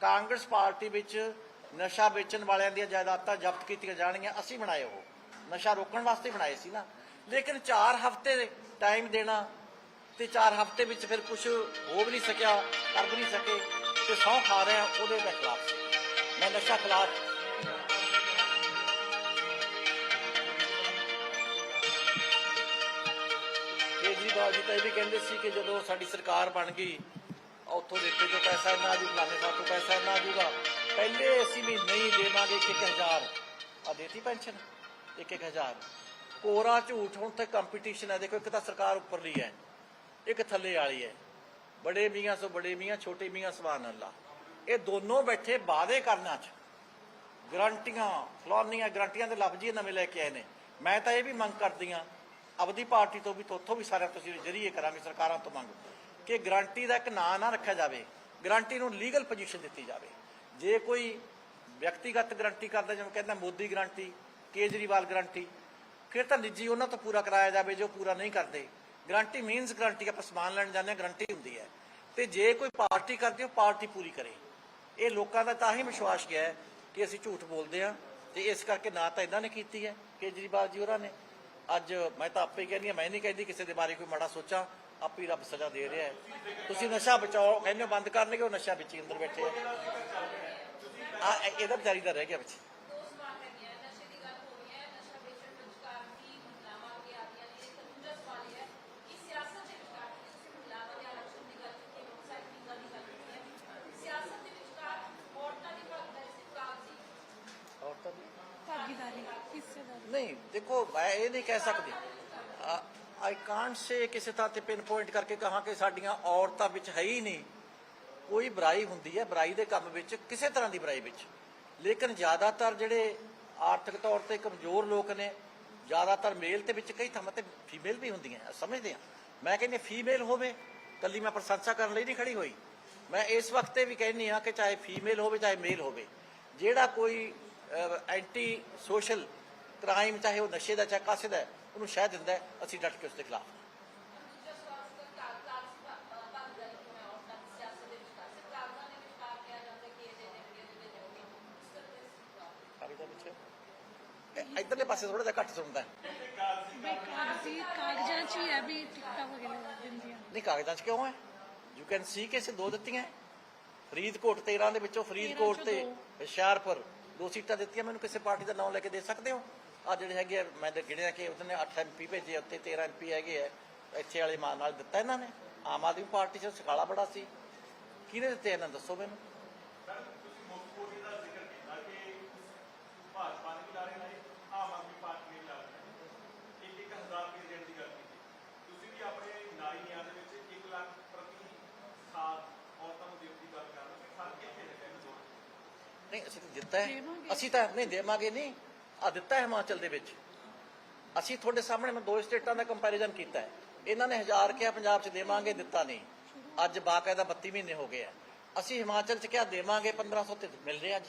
S2: ਕਾਂਗਰਸ ਪਾਰਟੀ ਵਿੱਚ ਨਸ਼ਾ ਵੇਚਣ ਵਾਲਿਆਂ ਦੀਆਂ ਜਾਇਦਾਦਾਂ ਜ਼ਬਤ ਕੀਤੀਆਂ ਜਾਣਗੀਆਂ, ਅਸੀਂ ਬਣਾਏ ਉਹ। ਨਸ਼ਾ ਰੋਕਣ ਵਾਸਤੇ ਬਣਾਏ ਸੀ ਨਾ। ਲੇਕਿਨ ਚਾਰ ਹਫ਼ਤੇ ਟਾਈਮ ਦੇਣਾ ਤੇ ਚਾਰ ਹਫ਼ਤੇ ਵਿੱਚ ਫਿਰ ਕੁਝ ਹੋ ਵੀ ਨਹੀਂ ਸਕਿਆ, ਕਰ ਵੀ ਨਹੀਂ ਸਕੇ ਤੇ ਸਹੁੰ ਖਾ ਰਹੇ ਆ ਉਹਦੇ ਖਿਲਾਫ ਮੈਂ ਨਸ਼ਾ ਖਿਲਾਫ ਕੇਜਰੀਵਾਲ ਜੀ ਤਾਂ ਇਹ ਵੀ ਕਹਿੰਦੇ ਸੀ ਕਿ ਜਦੋਂ ਸਾਡੀ ਸਰਕਾਰ ਬਣ ਗਈ, ਉੱਥੋਂ ਦੇਖੇ ਤੋਂ ਪੈਸਾ ਨਾ ਆਜੂ ਫਲਾਣੇ ਸਾਹਿਬ ਤੋਂ ਪੈਸਾ ਨਾ ਆਜੂਗਾ ਪਹਿਲੇ ਅਸੀਂ ਵੀ ਨਹੀਂ ਦੇਵਾਂਗੇ ਇੱਕ ਇੱਕ ਹਜ਼ਾਰ। ਆ ਦੇਤੀ ਪੈਨਸ਼ਨ? ਇੱਕ ਇੱਕ ਹਜ਼ਾਰ। ਕੋਰਾ ਝੂਠ, ਹੁਣ ਤੇ ਕੰਪੀਟੀਸ਼ਨ ਹੈ। ਦੇਖੋ, ਇੱਕ ਤਾਂ ਸਰਕਾਰ ਉੱਪਰਲੀ ਹੈ। ਇੱਕ ਥੱਲੇ ਵਾਲੀ ਹੈ। ਬੜੇ ਮੀਆਂ ਸੋ ਬੜੇ ਮੀਆਂ, ਛੋਟੇ ਮੀਆਂ ਸੁਭਾਨ ਅੱਲਾ। ਇਹ ਦੋਨੋਂ ਬੈਠੇ ਵਾਅਦੇ ਕਰਨਾ ਚ। ਗਰੰਟੀਆਂ ਫਲਾਨੀਆਂ ਗਰੰਟੀਆਂ ਦੇ ਲਫ਼ਜ਼ ਹੀ ਨਵੇਂ ਲੈ ਕੇ ਆਏ ਨੇ। ਮੈਂ ਤਾਂ ਇਹ ਵੀ ਮੰਗ ਕਰਦੀ ਆ ਆਪਦੀ ਪਾਰਟੀ ਤੋਂ ਵੀ ਤੋਥੋਂ ਵੀ ਸਾਰਿਆਂ ਤੋਂ ਅਸੀਂ ਜਰੀਏ ਕਰਾਂਗੇ, ਸਰਕਾਰਾਂ ਤੋਂ ਮੰਗ। ਕਿ ਗਰੰਟੀ ਦਾ ਇੱਕ ਨਾਂ ਨਾ ਰੱਖਿਆ ਜਾਵੇ, ਗਰੰਟੀ ਨੂੰ ਲੀਗਲ ਪੋਜੀਸ਼ਨ ਦਿੱਤੀ ਜਾਵੇ। ਜੇ ਕੋਈ ਵਿਅਕਤੀਗਤ ਗਰੰਟੀ ਕਰਦਾ, ਜਿਵੇਂ ਕਹਿੰਦਾ ਮੋਦੀ ਗਰੰਟੀ, ਕੇਜਰੀਵਾਲ ਗਰੰਟੀ, ਫਿਰ ਤਾਂ ਨਿੱਜੀ ਉਹਨਾਂ ਤੋਂ ਪੂਰਾ ਕਰਾਇਆ ਜਾਵੇ, ਜੋ ਪੂਰਾ ਨਹੀਂ ਕਰਦੇ। ਗਰੰਟੀ ਮੀਨਸ ਗਰੰਟੀ, ਆਪਾਂ ਸਮਾਨ ਲੈਣ ਜਾਂਦੇ ਹਾਂ, ਗਰੰਟੀ ਹੁੰਦੀ ਹੈ। ਤੇ ਜੇ ਕੋਈ ਪਾਰਟੀ ਕਰਦੀ ਉਹ ਪਾਰਟੀ ਪੂਰੀ ਕਰੇ। ਇਹ ਲੋਕਾਂ ਦਾ ਤਾਂ ਹੀ ਵਿਸ਼ਵਾਸ ਗਿਆ ਕਿ ਅਸੀਂ ਝੂਠ ਬੋਲਦੇ ਆ ਤੇ ਇਸ ਕਰਕੇ ਨਾ ਤਾਂ ਇਹਨਾਂ ਨੇ ਕੀਤੀ ਹੈ, ਕੇਜਰੀਵਾਲ ਜੀ ਹੋਰਾਂ ਨੇ। ਅੱਜ ਮੈਂ ਤਾਂ ਆਪੇ ਕਹਿੰਦੀ ਹਾਂ, ਮੈਂ ਨਹੀਂ ਕਹਿੰਦੀ ਕਿਸੇ ਦੇ ਬਾਰੇ ਕੋਈ ਮਾੜਾ ਸੋਚਾਂ, ਆਪੇ ਹੀ ਰੱਬ ਸਜ਼ਾ ਦੇ ਰਿਹਾ ਤੁਸੀਂ ਨਸ਼ਾ ਬਚਾਓ, ਕਹਿੰਦੇ ਹੋ ਬੰਦ ਕਰਨਗੇ ਉਹ ਨਸ਼ਾ ਵਿੱਚ ਹੀ ਅੰਦਰ ਬੈਠੇ ਆ। ਇਹਦਾ ਵਿਚਾਰੀ ਦਾ ਰਹਿ ਗਿਆ ਵਿੱਚ
S4: ਦੋ ਸਵਾਲ ਹੈਗੇ ਆ ਨਸ਼ੇ ਦੀ ਗੱਲ ਹੋ ਰਹੀ ਹੈ ਨਸ਼ਾ ਵੇਚਣ ਵਿਚਕਾਰ ਕੀ ਮਹਿਲਾਵਾਂ ਅੱਗੇ ਆ ਰਹੀਆਂ ਨੇ ਇੱਕ ਦੂਜਾ ਸਵਾਲ ਇਹ ਹੈ ਕਿ ਸਿਆਸਤ ਦੇ ਵਿਚਕਾਰ ਕੀ ਤੁਸੀਂ ਮਹਿਲਾਵਾਂ ਦੇ ਆਰਕਸ਼ਣ ਦੀ ਗੱਲ ਕੀਤੀ ਹੈ ਸਾਈਕਲਿੰਗਾਂ ਦੀ ਗੱਲ ਕੀਤੀ ਹੈ ਸਿਆਸਤ ਦੇ ਵਿਚਕਾਰ ਔਰਤਾਂ ਦੀ ਭਾਗੀਦਾਰੀ ਸਿਰਫ ਕਾਗਜ਼ੀ
S2: ਔਰਤਾਂ ਦੀ
S5: ਭਾਗੀਦਾਰੀ ਹਿੱਸੇਦਾਰੀ
S2: ਨਹੀਂ ਦੇਖੋ, ਮੈਂ ਇਹ ਨਹੀਂ ਕਹਿ ਸਕਦੀ। ਆਈ ਕਾਂਟ ਸੇ ਕਿਸੇ ਥਾਂ ਤੇ ਪਿਨ ਪੁਆਇੰਟ ਕਰਕੇ ਕਹਾਂ ਕਿ ਸਾਡੀਆਂ ਔਰਤਾਂ ਵਿੱਚ ਹੈ ਹੀ ਨਹੀਂ। ਕੋਈ ਬੁਰਾਈ ਹੁੰਦੀ ਹੈ, ਬੁਰਾਈ ਦੇ ਕੰਮ ਵਿੱਚ, ਕਿਸੇ ਤਰ੍ਹਾਂ ਦੀ ਬੁਰਾਈ ਵਿੱਚ। ਲੇਕਿਨ ਜ਼ਿਆਦਾਤਰ ਜਿਹੜੇ ਆਰਥਿਕ ਤੌਰ ਤੇ ਕਮਜ਼ੋਰ ਲੋਕ ਨੇ, ਜ਼ਿਆਦਾਤਰ ਮੇਲ ਤੇ ਵਿੱਚ ਕਈ ਥਾਵਾਂ ਤੇ ਫੀਮੇਲ ਵੀ ਹੁੰਦੀਆਂ ਸਮਝਦੇ ਹਾਂ ਮੈਂ ਕਹਿੰਦੀ ਫੀਮੇਲ ਹੋਵੇ ਕੱਲੀ ਮੈਂ ਪ੍ਰਸ਼ੰਸਾ ਕਰਨ ਲਈ ਨਹੀਂ ਖੜੀ ਹੋਈ। ਮੈਂ ਇਸ ਵਕਤ ਤੇ ਵੀ ਕਹਿੰਦੀ ਹਾਂ ਕਿ ਚਾਹੇ ਫੀਮੇਲ ਹੋਵੇ, ਚਾਹੇ ਮੇਲ ਹੋਵੇ, ਜਿਹੜਾ ਕੋਈ ਐਂਟੀ ਸੋਸ਼ਲ ਕ੍ਰਾਈਮ ਚਾਹੇ ਉਹ ਨਸ਼ੇ ਦਾ ਚਾਹੇ ਕਾਸੇ ਦਾ ਉਹਨੂੰ ਸ਼ਹਿ ਦਿੰਦਾ ਅਸੀਂ ਡਟ ਕੇ ਉਸ ਦੇ ਖਿਲਾਫ ਇਧਰਲੇ ਪਾਸੇ ਥੋੜਾ ਜਿਹਾ ਘੱਟ ਸੁਣਦਾ
S5: ਕਾਗਜ਼ੀ 'ਚ ਹੀ ਹੈ ਵੀ ਟਿਕਟਾਂ ਵਗੈਰਾ ਦਿੰਦੀਆਂ।
S2: ਨਹੀਂ ਕਾਗਜ਼ਾਂ 'ਚ ਕਿਉਂ ਹੈ? ਯੂ ਕੈਨ ਸੀ ਕਿ ਸੇ ਦੋ ਦਿੱਤੀਆਂ। ਫਰੀਦਕੋਟ 13 ਦੇ ਵਿੱਚੋਂ ਫਰੀਦਕੋਟ ਤੇ ਹੁਸ਼ਿਆਰਪੁਰ। ਦੋ ਸੀਟਾਂ ਦਿੱਤੀਆਂ ਮੈਨੂੰ ਕਿਸੇ ਪਾਰਟੀ ਦਾ ਨਾਮ ਲੈ ਕੇ ਦੇ ਸਕਦੇ ਹੋ? ਆ ਜਿਹੜੇ ਹੈਗੇ ਆ, ਮੈਂ ਤਾਂ ਗਿਣਿਆ ਕਿ ਉਹਨੇ 8 ਐਮਪੀ ਭੇਜੇ ਉੱਤੇ 13 ਐਮਪੀ ਹੈਗੇ ਆ। ਇੱਥੇ ਵਾਲੇ ਮਾਨ ਨਾਲ ਦਿੱਤਾ ਇਹਨਾਂ ਨੇ। ਆਮ ਆਦਮੀ ਪਾਰਟੀ 'ਚ ਸਕਾਲਾ ਬੜਾ ਸੀ। ਕਿਹਨੇ ਦਿੱਤੇ ਇਹਨਾਂ ਦੱਸੋ ਮੈਨੂੰ।
S6: ਸਰ ਤੁਸੀਂ ਮੁੱਖ ਮੋਦੀ ਦਾ ਜ਼ਿਕਰ ਕੀਤਾ ਕਿ ਭਾਜਪਾ ਨੇ ਵੀ ਲਾ ਰਹੇ ਨੇ ਆਮ ਆਦਮੀ ਪਾਰਟੀ ਨੇ ਵੀ ਲਾ ਰਹੇ ਨੇ ਇੱਕ ਇੱਕ ਹਜ਼ਾਰ ਰੁਪਏ ਦੇਣ ਦੀ ਗੱਲ ਕੀਤੀ। ਤੁਸੀਂ ਵੀ ਆਪਣੇ ਨਾਰੀ ਨਿਆਂ ਦੇ ਵਿੱਚ 1 ਲੱਖ ਪ੍ਰਤੀ ਸਾਲ ਔਰਤਾਂ ਨੂੰ ਦੇਣ ਦੀ ਗੱਲ ਕਰ ਰਹੇ ਹੋ ਕਿ ਫ਼ਰਕ ਕਿੱਥੇ ਹੈ ਇਹਨਾਂ ਦੋਵਾਂ 'ਚ?
S2: ਨਹੀਂ ਅਸੀਂ ਤਾਂ ਦਿੱਤਾ ਹੈ। ਅਸੀਂ ਤਾਂ ਨਹੀਂ ਦੇਵਾਂਗੇ ਨਹੀਂ। ਆ ਦਿੱਤਾ ਹੈ ਹਿਮਾਚਲ ਦੇ ਵਿੱਚ। ਅਸੀਂ ਤੁਹਾਡੇ ਸਾਹਮਣੇ ਮੈਂ ਦੋ ਸਟੇਟਾਂ ਦਾ ਕੰਪੈਰੀਜ਼ਨ ਕੀਤਾ ਹੈ। ਇਹਨਾਂ ਨੇ ਹਜ਼ਾਰ ਕਿਹਾ, ਪੰਜਾਬ 'ਚ ਦੇਵਾਂਗੇ, ਦਿੱਤਾ ਨਹੀਂ। ਅੱਜ ਬਾਕਾਇਦਾ 32 ਮਹੀਨੇ ਹੋ ਗਏ ਆ। ਅਸੀਂ ਹਿਮਾਚਲ 'ਚ ਕਿਹਾ, ਦੇਵਾਂਗੇ 1500 ਤੇ ਮਿਲ ਰਿਹਾ ਅੱਜ।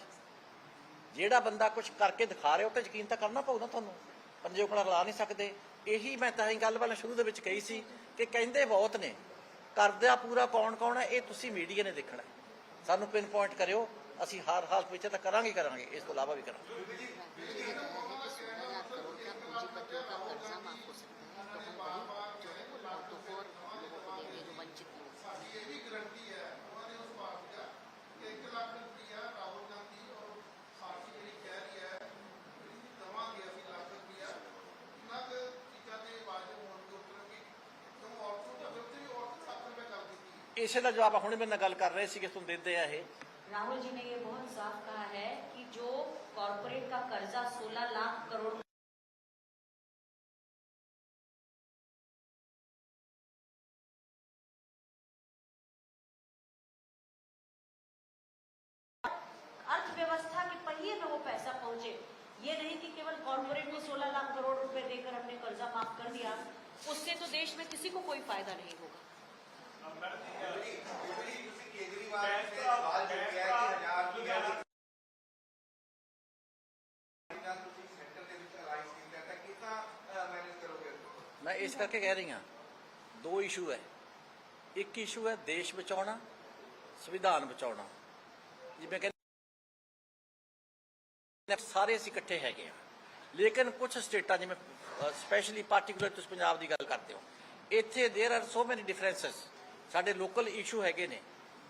S2: ਜਿਹੜਾ ਬੰਦਾ ਕੁਝ ਕਰਕੇ ਦਿਖਾ ਰਿਹਾ, ਉਹ ਤੇ ਯਕੀਨ ਤਾਂ ਕਰਨਾ ਪਊ ਨਾ ਤੁਹਾਨੂੰ। ਪੰਜੇ ਉਕੜਾ ਲਾ ਨਹੀਂ ਸਕਦੇ। ਇਹੀ ਮੈਂ ਤਾਂ ਹੀ ਗੱਲ ਪਹਿਲਾਂ ਸ਼ੁਰੂ ਦੇ ਵਿੱਚ ਕਹੀ ਸੀ ਕਿ ਕਹਿੰਦੇ ਬਹੁਤ ਨੇ। ਕਰਦਾ ਪੂਰਾ ਕੌਣ ਕੌਣ ਹੈ, ਇਹ ਤੁਸੀਂ ਮੀਡੀਆ ਨੇ ਦੇਖਣਾ ਸਾਨੂੰ ਪਿਨ ਪੁਆਇੰਟ ਕਰਿਓ।
S7: असी हर हाल पिछे तो करा करा इस अलावा भी करा इसे का
S2: जवाब हमने मेरे गल कर रहे थे तुम देते हैं
S1: राहुल जी ने ये बहुत साफ़ कहा है कि जो कॉरपोरेट का कर्जा 16 लाख करोड़ अर्थव्यवस्था के पहिए में वो पैसा पहुँचे। ये नहीं कि केवल कॉरपोरेट को 16 लाख करोड़ रुपए देकर हमने कर्जा माफ़ कर दिया, उससे तो देश में किसी को कोई फ़ायदा नहीं होगा।
S6: ਅਹ ਮੈਡਮ ਜੀ
S8: ਤੁਸੀਂ ਕੇਜਰੀਵਾਲ ਨੇ ਸਵਾਲ ਚੁੱਕਿਆ ਕਿ ਹਜ਼ਾਰ ਰੁਪਏ ਨਾਲ ਤੁਸੀਂ ਸੈਂਟਰ ਦੇ ਵਿੱਚ ਅਲਾਈਸ ਕੀਤਾ ਤਾਂ ਕਿੱਦਾਂ ਮੈਨੇਜ ਕਰੋਗੇ
S2: ਮੈਂ ਇਸ ਕਰਕੇ ਕਹਿ ਰਹੀ ਹਾਂ ਦੋ ਇਸ਼ੂ ਹੈ ਇੱਕ ਇਸ਼ੂ ਹੈ ਦੇਸ਼ ਬਚਾਉਣਾ ਸੰਵਿਧਾਨ ਬਚਾਉਣਾ ਜਿਵੇਂ ਕਿ ਸਾਰੇ ਅਸੀਂ ਇਕੱਠੇ ਹੈਗੇ ਆ ਲੇਕਿਨ ਕੁਝ ਸਟੇਟਾਂ ਜਿਵੇਂ ਸਪੈਸ਼ਲੀ ਪਾਰਟਿਕੂਲਰ ਤੁਸੀਂ ਪੰਜਾਬ ਦੀ ਗੱਲ ਕਰਦੇ ਹੋ ਇੱਥੇ देयर ਆਰ ਸੋ ਮੈਨੀ ਡਿਫਰੈਂਸਸ ਸਾਡੇ ਲੋਕਲ ਇਸ਼ੂ ਹੈਗੇ ਨੇ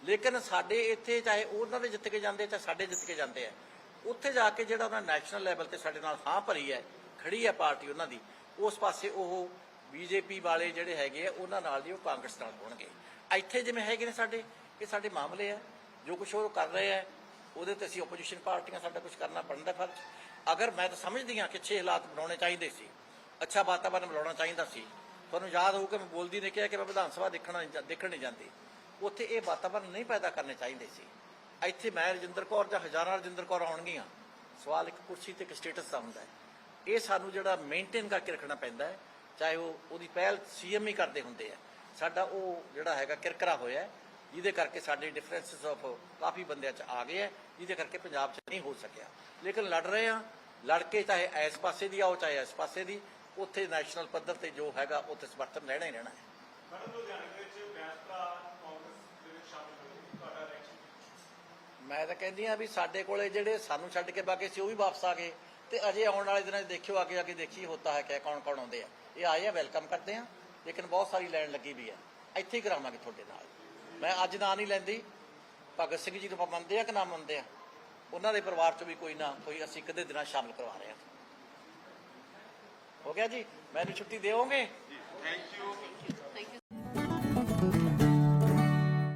S2: ਲੇਕਿਨ ਸਾਡੇ ਇੱਥੇ ਚਾਹੇ ਉਹਨਾਂ ਦੇ ਜਿੱਤ ਕੇ ਜਾਂਦੇ ਚਾਹੇ ਸਾਡੇ ਜਿੱਤ ਕੇ ਜਾਂਦੇ ਆ, ਉੱਥੇ ਜਾ ਕੇ ਜਿਹੜਾ ਉਹਨਾਂ ਨੈਸ਼ਨਲ ਲੈਵਲ ਤੇ ਸਾਡੇ ਨਾਲ ਹਾਂ ਭਰੀ ਹੈ, ਖੜੀ ਹੈ ਪਾਰਟੀ ਉਹਨਾਂ ਦੀ, ਉਸ ਪਾਸੇ ਉਹ ਬੀਜੇਪੀ ਵਾਲੇ ਜਿਹੜੇ ਹੈਗੇ ਆ, ਉਹਨਾਂ ਨਾਲ ਦੀ ਉਹ ਕਾਂਗਰਸ ਨਾਲ ਹੋਣਗੇ। ਇੱਥੇ ਜਿਵੇਂ ਹੈਗੇ ਨੇ ਸਾਡੇ, ਇਹ ਸਾਡੇ ਮਾਮਲੇ ਆ, ਜੋ ਕੁਝ ਉਹ ਕਰ ਰਹੇ ਆ, ਉਹਦੇ ਤੇ ਅਸੀਂ ਆਪੋਜੀਸ਼ਨ ਪਾਰਟੀਆਂ ਸਾਡਾ ਕੁਝ ਕਰਨਾ ਬਣਦਾ ਫਰਜ਼। ਅਗਰ ਮੈਂ ਤਾਂ ਸਮਝਦੀ ਹਾਂ ਕਿ ਅੱਛੇ ਹਾਲਾਤ ਬਣਾਉਣੇ ਚਾਹੀਦੇ ਸੀ, ਅੱਛਾ ਵਾਤਾਵਰਨ ਬਣਾਉਣਾ ਚਾਹੀਦਾ ਸੀ, ਤੁਹਾਨੂੰ ਯਾਦ ਹੋਊ ਕਿ ਮੈਂ ਬੋਲਦੀ ਨੇ ਕਿਹਾ ਕਿ ਮੈਂ ਵਿਧਾਨ ਸਭਾ ਦੇਖਣਾ ਨਹੀਂ ਜਾ- ਦੇਖਣ ਨਹੀਂ ਜਾਂਦੀ। ਉੱਥੇ ਇਹ ਵਾਤਾਵਰਨ ਨਹੀਂ ਪੈਦਾ ਕਰਨੇ ਚਾਹੀਦੇ ਸੀ। ਇੱਥੇ ਮੈਂ ਰਜਿੰਦਰ ਕੌਰ ਜਾਂ ਹਜ਼ਾਰਾਂ ਰਜਿੰਦਰ ਕੌਰ ਆਉਣਗੀਆਂ। ਸਵਾਲ ਇੱਕ ਕੁਰਸੀ ਤੇ ਇੱਕ ਸਟੇਟਸ ਦਾ ਹੁੰਦਾ ਹੈ। ਇਹ ਸਾਨੂੰ ਜਿਹੜਾ ਮੇਨਟੇਨ ਕਰਕੇ ਰੱਖਣਾ ਪੈਂਦਾ ਹੈ, ਚਾਹੇ ਉਹ ਉਹਦੀ ਪਹਿਲ ਸੀਐਮ ਹੀ ਕਰਦੇ ਹੁੰਦੇ ਆ। ਸਾਡਾ ਉਹ ਜਿਹੜਾ ਹੈਗਾ ਕਿਰਕਰਾ ਹੋਇਆ ਜਿਹਦੇ ਕਰਕੇ ਸਾਡੇ ਡਿਫਰੈਂਸਸ ਆਫ ਕਾਫੀ ਬੰਦਿਆਂ 'ਚ ਆ ਗਏ ਹੈ, ਜਿਹਦੇ ਕਰਕੇ ਪੰਜਾਬ 'ਚ ਨਹੀਂ ਹੋ ਸਕਿਆ। ਲੇਕਿਨ ਲੜ ਰਹੇ ਆ ਲੜ ਕੇ ਚਾਹੇ ਇਸ ਪਾਸੇ ਦੀ ਆਓ, ਚਾਹੇ ਇਸ ਪਾਸੇ ਦੀ, ਉੱਥੇ ਨੈਸ਼ਨਲ ਪੱਧਰ ਤੇ ਜੋ ਹੈਗਾ, ਉੱਥੇ ਸਮਰਥਨ ਲੈਣਾ ਹੀ ਰਹਿਣਾ ਹੈ।
S6: ਮੈਡਮ, ਲੁਧਿਆਣੇ ਦੇ ਵਿੱਚ ਬੈਸਪਰਾ ਕਾਂਗਰਸ ਵਿੱਚ ਸ਼ਾਮਿਲ ਹੋਏ ਤੁਹਾਡਾ ਰਿਐਕਸ਼ਨ
S2: ਮੈਂ ਤਾਂ ਕਹਿੰਦੀ ਆ ਵੀ ਸਾਡੇ ਕੋਲੇ ਜਿਹੜੇ ਸਾਨੂੰ ਛੱਡ ਕੇ ਬਾਕੀ ਸੀ, ਉਹ ਵੀ ਵਾਪਸ ਆ ਗਏ। ਤੇ ਅਜੇ ਆਉਣ ਵਾਲੇ ਦਿਨਾਂ 'ਚ ਦੇਖਿਓ, ਅੱਗੇ ਅੱਗੇ ਦੇਖੀ ਹੋਤਾ ਹੈ ਕਿ ਕੌਣ ਕੌਣ ਆਉਂਦੇ ਆ। ਇਹ ਆਏ ਆ, ਵੈਲਕਮ ਕਰਦੇ ਆ, ਲੇਕਿਨ ਬਹੁਤ ਸਾਰੀ ਲਾਈਨ ਲੱਗੀ ਵੀ ਆ। ਇੱਥੇ ਹੀ ਕਰਾਵਾਂਗੇ ਤੁਹਾਡੇ ਨਾਲ। ਮੈਂ ਅੱਜ ਨਾਂ ਨਹੀਂ ਲੈਂਦੀ। ਭਗਤ ਸਿੰਘ ਜੀ ਨੂੰ ਆਪਾਂ ਮੰਨਦੇ ਆ ਕਿ ਨਾ ਮੰਨਦੇ ਆ? ਉਹਨਾਂ ਦੇ ਪਰਿਵਾਰ 'ਚ ਵੀ ਕੋਈ ਨਾ ਕੋਈ ਅਸੀਂ ਕਦੇ ਦਿਨਾਂ ਸ਼ਾਮਲ ਕਰਵਾ ਰਹੇ ਆ। ਹੋ ਗਿਆ ਜੀ? ਮੈਨੂੰ ਛੁੱਟੀ ਦਿਓਗੇ?
S6: Thank you